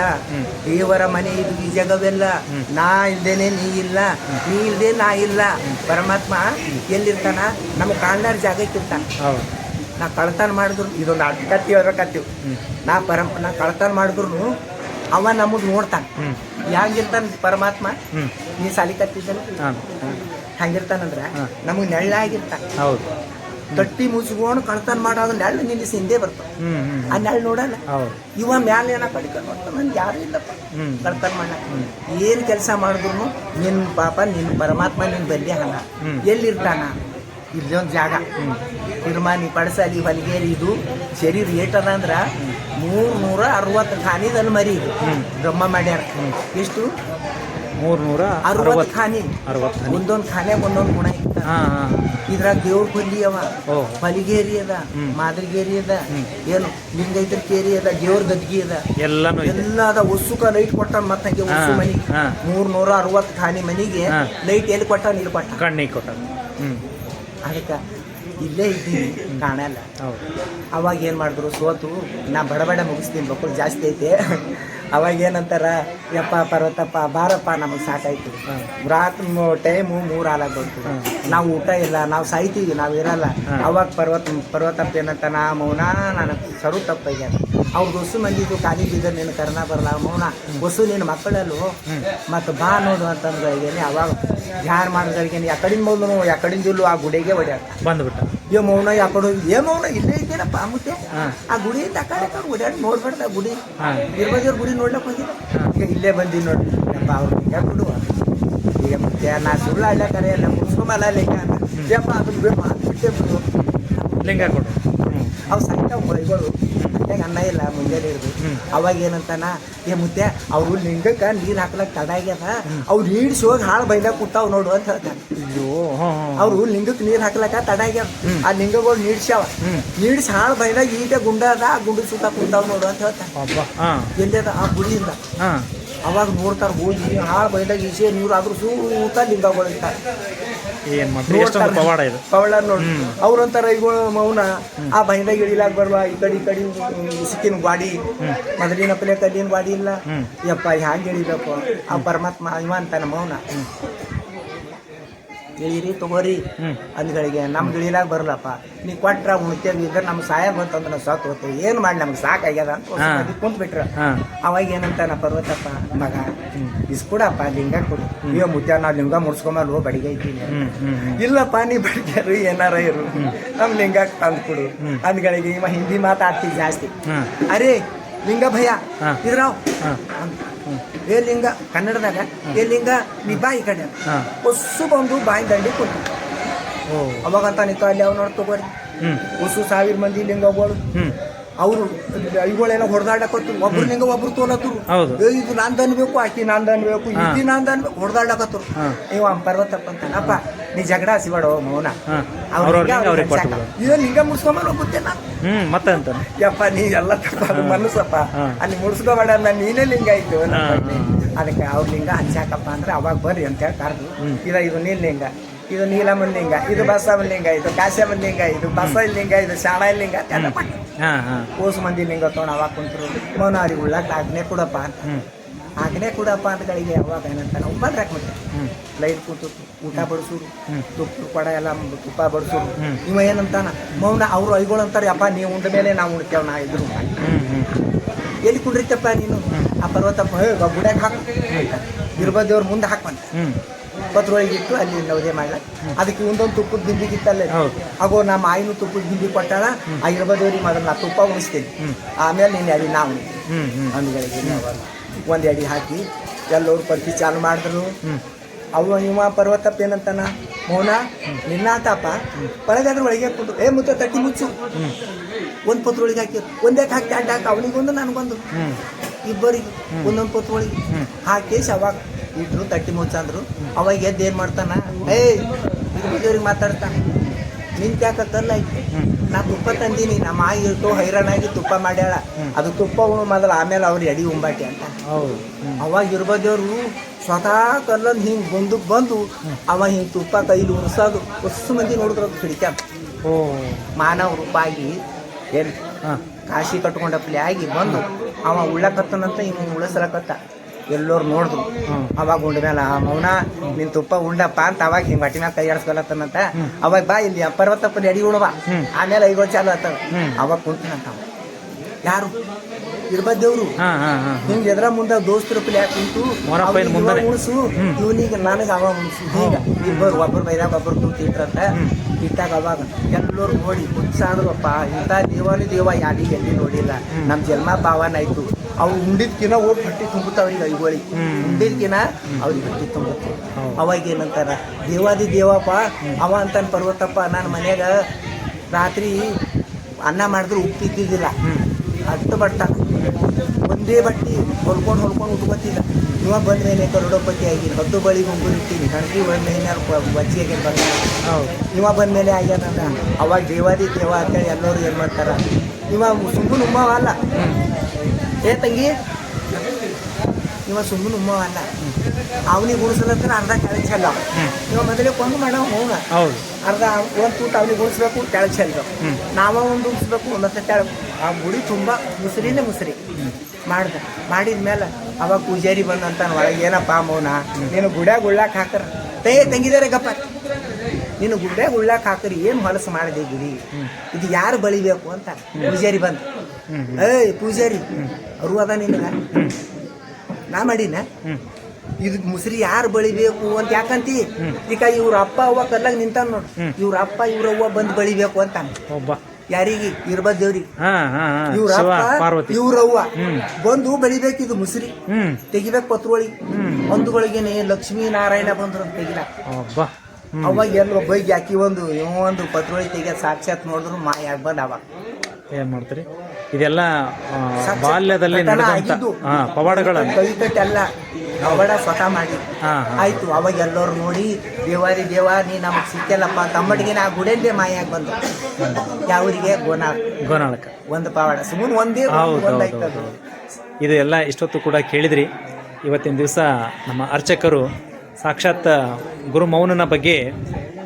ದೇವರ ಮನೆ ಇದು ಈ ಜಗವೆಲ್ಲ. ನಾ ಇಲ್ದೇನೆ ನೀ ಇಲ್ಲ. ನೀ ಇಲ್ದೇ ನಾ ಇಲ್ಲ. ಪರಮಾತ್ಮ ಎಲ್ಲಿರ್ತಾನ? ನಮ್ಗೆ ಕಾಣ್ಲಾರ ಜಾಗಕ್ಕೆ ಇರ್ತಾನೆ. ಹೌದು. ನಾ ಕಳ್ತಾನ ಮಾಡಿದ್ರು ಇದೊಂದು ಅಡ್ಕತ್ತಿ ಹೇಳ್ಬೇಕತ್ತೀವಿ ನಾ ಪರಂ ನಾ ಕಳ್ತಾನ ಮಾಡಿದ್ರು ಅವ ನಮಗೆ ನೋಡ್ತಾನ. ಹ್ಮ್. ಹ್ಯಾಂಗಿರ್ತಾನ ಪರಮಾತ್ಮ? ನೀ ಸಾಲಿ ಕತ್ತಿದ್ದಲ್ಲ ಹಾ. ಹಂಗಿರ್ತಾನಂದ್ರ ನಮಗ್ ನೆಳ್ಳಾಗಿರ್ತಾನ ಹೌದು. ತಟ್ಟಿ ಮುಚ್ಕೊಂಡು ಕಳ್ತನ ಮಾಡೋದು ನೆಳ್ಳು ನಿಲ್ಲಿಸಿ ಹಿಂದೆ ಬರ್ತಾವ ಹ್ಮ್ ಆ ನೆಳ್ಳು ನೋಡಲ್ಲ? ಹೌದು. ಇವ ಮ್ಯಾಲ ಏನ ಕಡಿಕ ನನ್ಗೆ ಯಾರು ಇಲ್ಲಪ್ಪ. ಕಳ್ತನ ಮಾಡ. ಏನು ಕೆಲಸ ಮಾಡಿದ್ರು ನಿನ್ ಪಾಪ ನಿನ್ ಪರಮಾತ್ಮ ನಿನ್ ಬಲ್ಲಿ ಹಣ. ಎಲ್ಲಿರ್ತಾನ? ಒಂದು ಜಾಗ. ತಿರುಮಾನಿ ಪಡಸಲಿ ಹೊಲಿಗೇರಿ ಇದು. ಶರೀರ ಅದ ಅಂದ್ರ ಮೂರ್ ನೂರ ಅರವತ್ತು ಖಾನಿದಲ್ಲಿ ಮರಿ ಇದು. ಬ್ರಹ್ಮ ಮಾಡ್ಯಾರ. ಎಷ್ಟು? ಮೂರ್ನೂರ ಅರವತ್ತು ಖಾನಿ. ಅರವತ್ತು ಖಾನಿ. ಒಂದೊಂದು ಖಾನೆ ಒಂದೊಂದು ಗುಣ ಇತ್ತು ಹಾ ಹಾ. ಇದ್ರಾಗ ದೇವ್ರ ಬಲ್ಲಿ ಅವ. ಪಲಿಗೇರಿ ಅದ. ಮಾದರಿಗೇರಿ ಅದ ಏನು ಲಿಂಗೈತರ ಕೇರಿ ಅದ ದೇವ್ರ ಗದ್ಗಿ ಅದ. ಎಲ್ಲಾನು ಎಲ್ಲ ಅದ. ಉಸುಕ ಲೈಟ್ ಕೊಟ್ಟ ಮತ್ತೆ ಹಾ, ಮನಿಗೆ. ಹಾ. ಮೂರ್ ಅರವತ್ತು ಖಾನಿ ಮನಿಗೆ ಲೈಟ್ ಎಲ್ಲಿ ಕೊಟ್ಟ ನೀರು ಕೊಟ್ಟ ಕಣ್ಣಿಗೆ ಕೊಟ್ಟ ಹ್ಮ್. ಅದಕ್ಕೆ ಇಲ್ಲೇ ಇದ್ದೀನಿ ಕಾಣಲ್ಲ ಹೌದು. ಅವಾಗ ಏನು ಮಾಡಿದ್ರು ಸೋತು ನಾ ಬಡಬಡ ಬಡ ಮುಗಿಸ್ತೀನಿ ಮಕ್ಕಳು ಜಾಸ್ತಿ ಐತೆ. ಅವಾಗ ಏನಂತಾರ ಯಪ್ಪ ಪರ್ವತಪ್ಪ ಬಾರಪ್ಪ ನಮಗೆ ಸಾಕಾಯ್ತು. ರಾತ್ ರಾತ್ರಿ ಟೈಮು ಮೂರು ಹಾಲಾಗ ಬಂತು. ನಾವು ಊಟ ಇಲ್ಲ ನಾವು ಸಾಯ್ತೀವಿ ನಾವು ಇರಲ್ಲ. ಅವಾಗ ಪರ್ವತ ಪರ್ವತಪ್ಪ ಏನಂತ ನಾ ಮೌನ ನಾನು ಸರು ತಪ್ಪಾಗ್ಯಾರ ಅವ್ರ ಹೊಸು ಮಂದಿದು ಖಾಲಿ ಬಿದ್ದ ನಿನ್ನ ಕರ್ನ ಬರಲ್ಲ ಮೌನ. ಹೊಸು ನಿನ್ನ ಮಕ್ಕಳಲ್ಲೂ ಮತ್ತು ಬಾ ನೋಡು ಅಂತಂದ್ಗಳಿಗೇನೆ ಅವಾಗ. ಧ್ಯಾನ ಮಾಡಿದ್ಗಳಿಗೇನೆ ಯಾಕಡಿನ ಮೌನು ಯಾಕಡಿಂದ ಜುಲ್ಲು ಆ ಗುಡಿಗೆ ಹೊಡ್ಯಾರ ಬಂದ್ಬಿಟ್ಟ. ಏ ಮೌನ ಯಾಕಡೆ ಏ ಮೌನ ಇಲ್ಲೇ ಇದ್ದೇನಪ್ಪ ಮುತ್ತೆ ಆ ಗುಡಿ ತಕ್ಕ ಕಡೆ ಓಡಾಡಿ ನೋಡ್ಬಾರ್ದ ಗುಡಿ? ಹಾ. ಇರ್ಬದಿಯವ್ರ ಗುಡಿ ನೋಡ್ಲಕ್ಕ ಹೋಗಿಲ್ಲ ಈಗ ಇಲ್ಲೇ ಬಂದಿ ನೋಡಿ. ಯಪ್ಪ ಅವ್ರು ಹಿಂಗೆ ಬಿಡುವ ಈಗ ಮತ್ತೆ ನಾ ಸುಳ್ಳು ಅಲ್ಲ ಕರೆ ಎಲ್ಲ ಮುಸ್ಕೊಂಬಲ್ಲ ಲಿಂಗ ಅಂತ. ಯಪ್ಪ ಅದನ್ನ ಅದು ಬಿಟ್ಟೆ ಬಿಡು. ಲಿಂಗ ಕೊಡು. ಅವ್ರು ಅವು ಸಾಯ್ತಾವ ಹೊಳಿಗಳು ಹೊಟ್ಟೆಗೆ ಅನ್ನ ಇಲ್ಲ ಮುಂಜಾನೆ ಹಿಡಿದು. ಅವಾಗ ಏನಂತಾನ ಏ ಮುತ್ತೆ ಅವ್ರು ಲಿಂಗಕ್ಕೆ ನೀರು ಹಾಕ್ಲಕ್ ತಡ ಆಗ್ಯದ. ಅವ್ರು ನೀಡ್ಸಿ ಹೋಗಿ ಹಾಳು ಬೈದಾಗ ಕೂತಾವ್ ನೋಡು ಅಂತ ಹೇಳ್ತಾನೆ. ಅವ್ರು ಲಿಂಗಕ್ಕೆ ನೀರು ಹಾಕ್ಲಕ್ಕ ತಡ ಆಗ್ಯಾವ. ಆ ಲಿಂಗಗಳು ನೀಡ್ಸ್ಯಾವ. ನೀಡ್ಸಿ ಹಾಳು ಬೈದಾಗ ಈಟ ಗುಂಡ ಅದ ಆ ಗುಂಡ ಸುತ್ತ ಕುಂತಾವ್ ನೋಡು ಅಂತ ಹೇಳ್ತಾನೆ. ಎಲ್ಲಿದ ಆ ಗುಡಿಯಿಂದ. ಅವಾಗ ನೋಡ್ತಾರ ಹೋಗಿ ಹಾಳು ಬೈದಾಗ ಈಸೆ ನೀರು ಆದ್ರೂ ಸೂತ ಲಿಂಗಗಳು ಇರ್ತಾರೆ. ಏನು ಮಾಡ್ತೀರಿ ಎಷ್ಟೊಂದು ಪವಾಡ ಇದು. ಪವಾಡ ನೋಡಿ ಹ್ಮ್. ಅವ್ರಂತಾರ ಈಗ ಮೌನ. ಆ ಬೈದಾಗ ಇಳಿಲಾಕ ಬರ್ವಾ ಈ ಕಡೆ ಈ ಕಡೆ ಸಿಕ್ಕಿನ ಗಾಡಿ. ಮೊದಲಿನ ಪಲ್ಲೆ ಕಲ್ಲಿನ ಗಾಡಿ ಇಲ್ಲ. ಯಪ್ಪ ಹ್ಯಾಂಗೆ ಇಳಿಬೇಕು ಆ ಪರಮಾತ್ಮ ಇವ ಅಂತಾನ ಮೌನ ಇಳಿರಿ ತಗೋರಿ. ಅಂದ್ಗಳಿಗೆ ನಮ್ಮ ಇಳಿಲಾಕ ಬರಲಪ್ಪ. ನೀ ಕೊಟ್ರ ಉಣ್ತೇವಿ ಇದ್ರೆ ನಮ್ಮ ಸಹಾಯ ಬಂತಂದ್ರೆ ನಾವು ಸತ್ತು ಹೋಗ್ತೇವೆ. ಏನು ಮಾಡಿ ನಮ್ಗೆ ಸಾಕಾಗ್ಯದ ಅಂತ. ಕುಂತ್ ಬಿಟ್ರ ಅವಾಗ ಏನಂತಾನ ಪರ್ವತಪ್ಪ ಮಗ ಇಸ್ಕೊಡಪ್ಪ ಲಿಂಗ ಕೊಡು. ಅಯ್ಯೋ ಮುತ್ಯ ನಾವು ಲಿಂಗ ಮುಡ್ಸ್ಕೊಂಬಲ್ಲ ಹೋ ಬಡಿಗೆ ಐತೀನಿ ಇಲ್ಲಪ್ಪ ನೀ ಬಡಿಗೆರು ಏನಾರ ಇರು. ನಮ್ ಲಿಂಗ ತಂದು ಕೊಡು ಅಂದ್ಗಳಿಗೆ ಇವ ಹಿಂದಿ ಮಾತಾಡ್ತಿ ಜಾಸ್ತಿ. ಅರೆ ಲಿಂಗ ಭಯ. ಇದ್ರಾವ್? ಏ ಲಿಂಗ? ಕನ್ನಡದಾಗ? ಏ ಲಿಂಗ? ನೀ ಬಾಯಿ ಕಡೆ. ಹೊಸ್ಸು ಬಂದು ಬಾಯಿ ದಂಡಿ ಕೊಟ್ಟು ಓ. ಅವಾಗಂತ ನಿಂತು ಅಲ್ಲಿ ಅವ್ನು ನೋಡಿ ತಗೋರಿ. ಹೊಸು ಸಾವಿರ ಮಂದಿ ಲಿಂಗಗಳು ಅವರು ಇವುಗಳೆಲ್ಲ ಹೊಡೆದಾಡಕತ್ತು ಒಬ್ರು ನಿಂಗ ಒಬ್ರು ತೋಲತ್ತರು. ಇದು ನಂದು ಅನ್ಬೇಕು ಆಕಿ ನಂದು ಅನ್ಬೇಕು ಇದು ನಂದು ಅನ್ಬೇಕು ಹೊಡೆದಾಡಕತ್ತರು. ಇವ ಪರ್ವತಪ್ಪ ಅಂತ. ಅಪ್ಪ ನೀ ಜಗಳ ಹಸಿಬೇಡ ಮೌನ. ಇದನ್ನ ಹಿಂಗ. ಮುಡ್ಸ್ಕೊಂಬಲ್ಲ ಹೋಗುತ್ತೆ ನಾ ಮತ್ತೆ ಅಂತ. ಯಪ್ಪ ನೀ ಎಲ್ಲ ತಪ್ಪ ಮನಸ್ಸಪ್ಪ. ಅಲ್ಲಿ ಮುಡ್ಸ್ಕೊಬೇಡ ನಾನು ನೀನೇ ಲಿಂಗ ಆಯ್ತು. ಅದಕ್ಕೆ ಅವ್ರ ಲಿಂಗ ಹಂಚಾಕಪ್ಪ ಅಂದ್ರೆ ಅವಾಗ ಬರ್ರಿ ಅಂತ ಹೇಳಿ ಕರೆದು. ಇದ ಇದು ನೀನ್ ಲಿಂಗ. ಇದು ನೀಲಮನ್ ಲಿಂಗ ಇದು ಬಸವನ್ ಲಿಂಗ ಇದು ಕಾಶ್ಯಮನ್ ಲಿಂಗ ಇದು ಬಸವ ಲಿಂಗ ಇದು ಶಾಣ ಲಿಂಗ ಓಸು ಮಂದಿ ಲಿಂಗ ತೊಗೊಂಡು ಅವಾಗ ಕುಂತರು. ಮೌನಾರಿ ಉಳ್ಳಾಕ ಆಗ್ನೆ ಕೊಡಪ್ಪ ಅಂತ. ಕೂಡಪ್ಪ ಆಜ್ಞೆ ಕೊಡಪ್ಪ ಅಂತ ಗಳಿಗೆ ಅವಾಗ ಏನಂತ ನಾವು ಬಂದ್ರೆ ಹಾಕ್ಬಿಟ್ಟೆ ಹ್ಞೂ ಲೈಟ್ ಕೂತು ಊಟ ಬಡಿಸೋರು. ತುಪ್ಪ ಕೊಡ ಎಲ್ಲ ತುಪ್ಪ ಬಡಿಸೋರು. ಇವ ಏನಂತಾನ ಮೌನ ಅವ್ರು ಐಗಳು ಅಂತಾರೆ ಅಪ್ಪ ನೀವು ಉಂಡ ಮೇಲೆ ನಾವು ಉಣ್ತೇವೆ ನಾ ಇದ್ರು. ಎಲ್ಲಿ ಕುಡ್ರಿತಪ್ಪ ನೀನು? ಆ ಪರ್ವತಪ್ಪ ಹೇ ಗುಡ್ಯಾಗ ಹಾಕು. ಇರ್ಬೋದೇವ್ರ ಮುಂದೆ ಹಾಕ್ಬಂತ ಇಟ್ಟು ಅಲ್ಲಿ ನವದೆ ಮಾಡ್ಲ ಅದಕ್ಕೆ ಒಂದೊಂದು ತುಪ್ಪದ ಬಿಂದಿಗಿತ್ತಲ್ಲೇ ಕಿತ್ತಲ್ಲೇ ಆಗೋ ನಮ್ಮ ಆಯಿನು ತುಪ್ಪದ ಬಿಂದಿ ಕೊಟ್ಟಾಳ. ಆ ಇರ್ಬೋದೇವ್ರಿಗೆ ಮೊದಲು ನಾ ತುಪ್ಪ ಉಣಿಸ್ತೀನಿ. ಆಮೇಲೆ ನೀನು ಅಡಿ ನಾವು ಅಂದ್ಗಳಿಗೆ ಒಂದು ಅಡಿ ಹಾಕಿ ಎಲ್ಲರೂ ಪರ್ತಿ ಚಾಲು ಮಾಡಿದ್ರು. ಅವ ಇವ ಪರ್ವತಪ್ಪ ಏನಂತಾನ? ಮೌನ? ನಿನ್ನಾತಪ್ಪ? ಪರದಾದ್ರೂ ಒಳಗೆ ಕುಂತು ಏ ಮುತ್ತ ತಟ್ಟಿ ಮುಚ್ಚು. ಒಂದು ಪತ್ರೊಳಗೆ ಹಾಕಿ. ಒಂದೇ ಹಾಕಿ ಅಡ್ಡ ಹಾಕಿ. ಅವನಿಗೊಂದು ನನಗೊಂದು. ಇಬ್ಬರಿಗೆ ಒಂದೊಂದು ಪತ್ರೊಳಗೆ. ಹಾಕಿ ಅವಾಗ ಇಟ್ರು ತಟ್ಟಿ ಮುಚ್ಚಂದ್ರು ಅವಾಗ ಎದ್ದು ಏನು ಮಾಡ್ತಾನ? ಏಯ್ ಇವ್ರಿಗೆ ಮಾತಾಡ್ತಾನ ನಿಂತ ಯಾಕ ಕಲ್ಲ ಐತಿ ನಾ ತುಪ್ಪ ತಂದೀನಿ ನಮ್ಮ ಆಯಿ ಇಟ್ಟು ಹೈರಾಣಾಗಿ ತುಪ್ಪ ಮಾಡ್ಯಾಳ. ಅದು ತುಪ್ಪ ಮೊದಲು ಆಮೇಲೆ ಅವ್ರು ಎಡಿ ಉಂಬಾಟಿ ಅಂತ. ಹೌದು. ಅವಾಗ ಇರ್ಬೋದೇವ್ರು ಸ್ವತಃ ಕಲ್ಲಂದು ಹಿಂಗೆ ಬಂದು ಬಂದು ಅವ ಹಿಂಗೆ ತುಪ್ಪ ಕೈಲಿ ಉಣಿಸೋದು ಹೊಸ ಮಂದಿ ನೋಡಿದ್ರು ಕಿಡಿಕ ಮಾನವ ರೂಪಾಗಿ ಏನು? ಕಾಶಿ ಕಟ್ಕೊಂಡಪ್ಲೆ ಆಗಿ ಬಂದು ಅವ ಉಳ್ಳಕತ್ತನಂತ ಇವ್ ಉಳಿಸ್ಲಕತ್ತ. ಎಲ್ಲೋರು ನೋಡಿದ್ರು. ಅವಾಗ ಉಂಡ ಮೇಲೆ ಆ ಮೌನ ನಿನ್ ತುಪ್ಪ ಉಂಡಪ್ಪ ಅಂತ ಅವಾಗ ಹಿಂಗೆ ಬಟ್ಟಿ ಮ್ಯಾಲ ಕೈ ಆಡ್ಸ್ಕೊಲತ್ತನಂತ ಅವಾಗ ಬಾ ಇಲ್ಲಿ ಪರ್ವತಪ್ಪ ನೆಡಿ ಎಡಿ ಉಣವ ಆಮೇಲೆ ಐಗೋಳು ಚಾಲು ಆತವ ಹ್ಮ್. ಅವಾಗ ಕುಂತನಂತ ಯಾರು? ಇರ್ಬದ್ದೇವ್ರು. ಹಿಂಗ್ ಎದ್ರ ಮುಂದೆ ದೋಸ್ತರ ಪ್ಲೇ ಕುಂತು ಉಣ್ಸು. ಇವನಿಗೆ ನನಗೆ ಅವ ಉಣ್ಸು. ಹಿಂಗ ಇಬ್ಬರು ಒಬ್ಬರು ಬೈದಾಗ ಒಬ್ಬರು ಕುಂತು ಇಟ್ರಂತ. ಇಟ್ಟಾಗ ಅವಾಗ ಎಲ್ಲರೂ ನೋಡಿ ಉತ್ಸಾಹದಪ್ಪ ಇಂಥ ದೇವಾನು ದೇವ ಯಾರಿಗೆ ಎಲ್ಲಿ ನೋಡಿಲ್ಲ. ನಮ್ಮ ಜನ್ಮ ಪಾವನ ಆಯ್ತು. ಅವ್ರು ಉಂಡಿದ್ಕಿನ ಹೋಗಿ ಹೊಟ್ಟಿ ತುಂಬುತ್ತ ಅವ್ರಿಗೆ ಐಗೋಳಿ. ಉಂಡಿದ್ಕಿನ ಅವ್ರಿಗೆ ಹೊಟ್ಟಿ ತುಂಬುತ್ತೆ. ಅವಾಗ ಏನಂತಾರ? ದೇವಾದಿ ದೇವಪ್ಪ, ಅವ ಅಂತಾನೆ ಪರ್ವತಪ್ಪ ನಾನು ಮನ್ಯಾಗ ರಾತ್ರಿ ಅನ್ನ ಮಾಡಿದ್ರು ಉಪ್ಪಿದ್ದಿದ್ದಿಲ್ಲ ಅಷ್ಟು ಬಟ್ಟ. ಒಂದೇ ಬಟ್ಟಿ ಹೊಲ್ಕೊಂಡು ಹೊಲ್ಕೊಂಡು ಉಟ್ಕೊತಿದ್ದ. ಇವಾಗ ಬಂದ ಮೇಲೆ ಕರೋಡಪತಿ ಹತ್ತು ಹದ್ದು ಬಳಿ ಮುಂಗುರು ಇಟ್ಟಿನಿ ಕಣಕಿ ಬಂದ ಮೇಲೆ ಬಚ್ಚಿ ಆಗ್ಯಾನ ಬಂದ ಇವ ಬಂದ ಮೇಲೆ ಆಗ್ಯಾನಂದ ಅವಾಗ ದೇವಾದಿ ದೇವ ಅಂತೇಳಿ ಎಲ್ಲರೂ ಏನು ಮಾಡ್ತಾರ? ಇವ ಸುಮ್ಮನೆ ಉಮ್ಮವ ಅಲ್ಲ. ಏ ತಂಗಿ ಇವ ಸುಮ್ಮನೆ ಉಮ್ಮವ ಅಲ್ಲ. ಅವನಿಗೆ ಉಳಿಸ್ಲತ್ತಾರ ಅರ್ಧ ಕೆಳಗೆ ಚೆಲ್ಲ ಇವ ಮೊದಲೇ ಕೊಂದು ಮಾಡವ ಹೋಗ ಹೌದು. ಅರ್ಧ ಒಂದು ತೂಟ ಅವನಿಗೆ ಉಳಿಸ್ಬೇಕು ಕೆಳಗೆ ಚೆಲ್ಬೇಕು ನಾವ ಒಂದು ಉಳಿಸ್ಬೇಕು ಮತ್ತೆ ಕೆಳಗೆ. ಆ ಗುಡಿ ತುಂಬ ಮುಸ್ರಿನೇ ಮುಸ್ರಿ ಮಾಡ್ದ. ಮಾಡಿದ ಮೇಲೆ ಅವಾಗ ಪೂಜಾರಿ ಬಂದಂತ ಒಳಗೆ ಏನಪ್ಪ ಮೌನ? ನೀನು ಗುಡ್ಯಾಗ ಉಳ್ಳಾಕ್ ಹಾಕರ. ತೇ ತಂಗಿದಾರೆ ಗಪ್ಪ. ನೀನು ಗುಡ್ಯಾಗ ಉಳ್ಳಾಕ್ ಹಾಕರಿ ಏನು ಹೊಲಸು ಮಾಡಿದೆ ಗುಡಿ ಇದು ಯಾರು ಬಳಿಬೇಕು? ಅಂತ ಪೂಜಾರಿ ಬಂದ. ಏಯ್ ಪೂಜಾರಿ ಅರು ಅದ ನಿನಗೆ? ನಾ ಮಾಡಿನ ಇದು ಮುಸ್ರಿ ಯಾರು ಬಳಿಬೇಕು ಅಂತ ಯಾಕಂತಿ? ಈಗ ಇವ್ರ ಅಪ್ಪ ಅವ್ವ ಕಲ್ಲಾಗ ನಿಂತಾನ ನೋಡು. ಇವ್ರ ಅಪ್ಪ ಇವ್ರ ಅವ್ವ ಬಂದು ಬಳಿಬೇಕು ಅಂತ ಒಬ್ಬ. ಯಾರಿಗೆ? ಇರ್ಬದ್ ದೇವ್ರಿ ಇವ್ರ ಅಪ್ಪ ಪಾರ್ವತಿ. ಇವ್ರ ಅವ್ವ. ಹ್ಮ್. ಬಂದು ಬಳಿಬೇಕು ಇದು ಮುಸ್ರಿ. ತೆಗಿಬೇಕು ಪತ್ರೊಳಿ. ಹ್ಮ್. ಒಂದುಗಳಿಗೇನೆ ಲಕ್ಷ್ಮೀ ನಾರಾಯಣ ಬಂದ್ರು ಅಂತ ತೆಗಿಲ. ಅವಾಗ ಎಲ್ಲ ಯಾಕಿ ಹಾಕಿ ಒಂದು ಏನೋ ಒಂದು ಪತ್ರೊಳಿ ತೆಗಿಯ ಸಾಕ್ಷಾತ್ ನೋಡಿದ್ರು ಮಾಯಾಗ ಬಂದ ಅವಾಗ ಏನ್ ಮಾಡ್ತೀರಿ? ಇದೆಲ್ಲ ಬಾಲ್ಯದಲ್ಲಿ ನಡೆದಂತ ಪವಾಡಗಳನ್ನು. ಕವಿತೆಲ್ಲ ಪವಾಡ ಸ್ವತಃ ಮಾಡಿ. ಆಯ್ತು ಅವಾಗ ಎಲ್ಲರೂ ನೋಡಿ ದೇವಾರಿ ದೇವ ನೀ ನಮಗೆ ಸಿಕ್ಕಲ್ಲಪ್ಪ ತಮ್ಮಡಿಗೆ ನಾ ಗುಡೆಂದೇ ಮಾಯಾಗಿ ಬಂದು. ಯಾವರಿಗೆ? ಗೋನಾಳ್. ಗೋನಾಳಕ. ಒಂದು ಪವಾಡ. ಸುಮ್ಮನೆ ಒಂದೇ ಹೌದು. ಇದು ಎಲ್ಲ ಇಷ್ಟೊತ್ತು ಕೂಡ ಕೇಳಿದ್ರಿ. ಇವತ್ತಿನ ದಿವಸ ನಮ್ಮ ಅರ್ಚಕರು ಸಾಕ್ಷಾತ್ ಗುರು ಮೌನನ ಬಗ್ಗೆ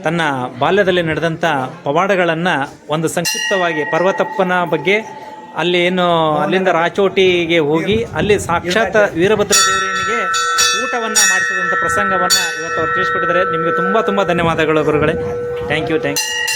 ತನ್ನ ಬಾಲ್ಯದಲ್ಲಿ ನಡೆದಂಥ ಪವಾಡಗಳನ್ನು ಒಂದು ಸಂಕ್ಷಿಪ್ತವಾಗಿ ಪರ್ವತಪ್ಪನ ಬಗ್ಗೆ ಅಲ್ಲಿ ಏನು, ಅಲ್ಲಿಂದ ರಾಚೋಟಿಗೆ ಹೋಗಿ ಅಲ್ಲಿ ಸಾಕ್ಷಾತ್ ವೀರಭದ್ರ ದೇವರಿಗೆ ಊಟವನ್ನು ಮಾಡಿಸಿದಂಥ ಪ್ರಸಂಗವನ್ನು ಇವತ್ತು ಅವ್ರು ತಿಳಿಸ್ಕೊಟ್ಟಿದ್ದಾರೆ. ನಿಮಗೆ ತುಂಬ ತುಂಬ ಧನ್ಯವಾದಗಳು ಗುರುಗಳೇ. Thank you thank you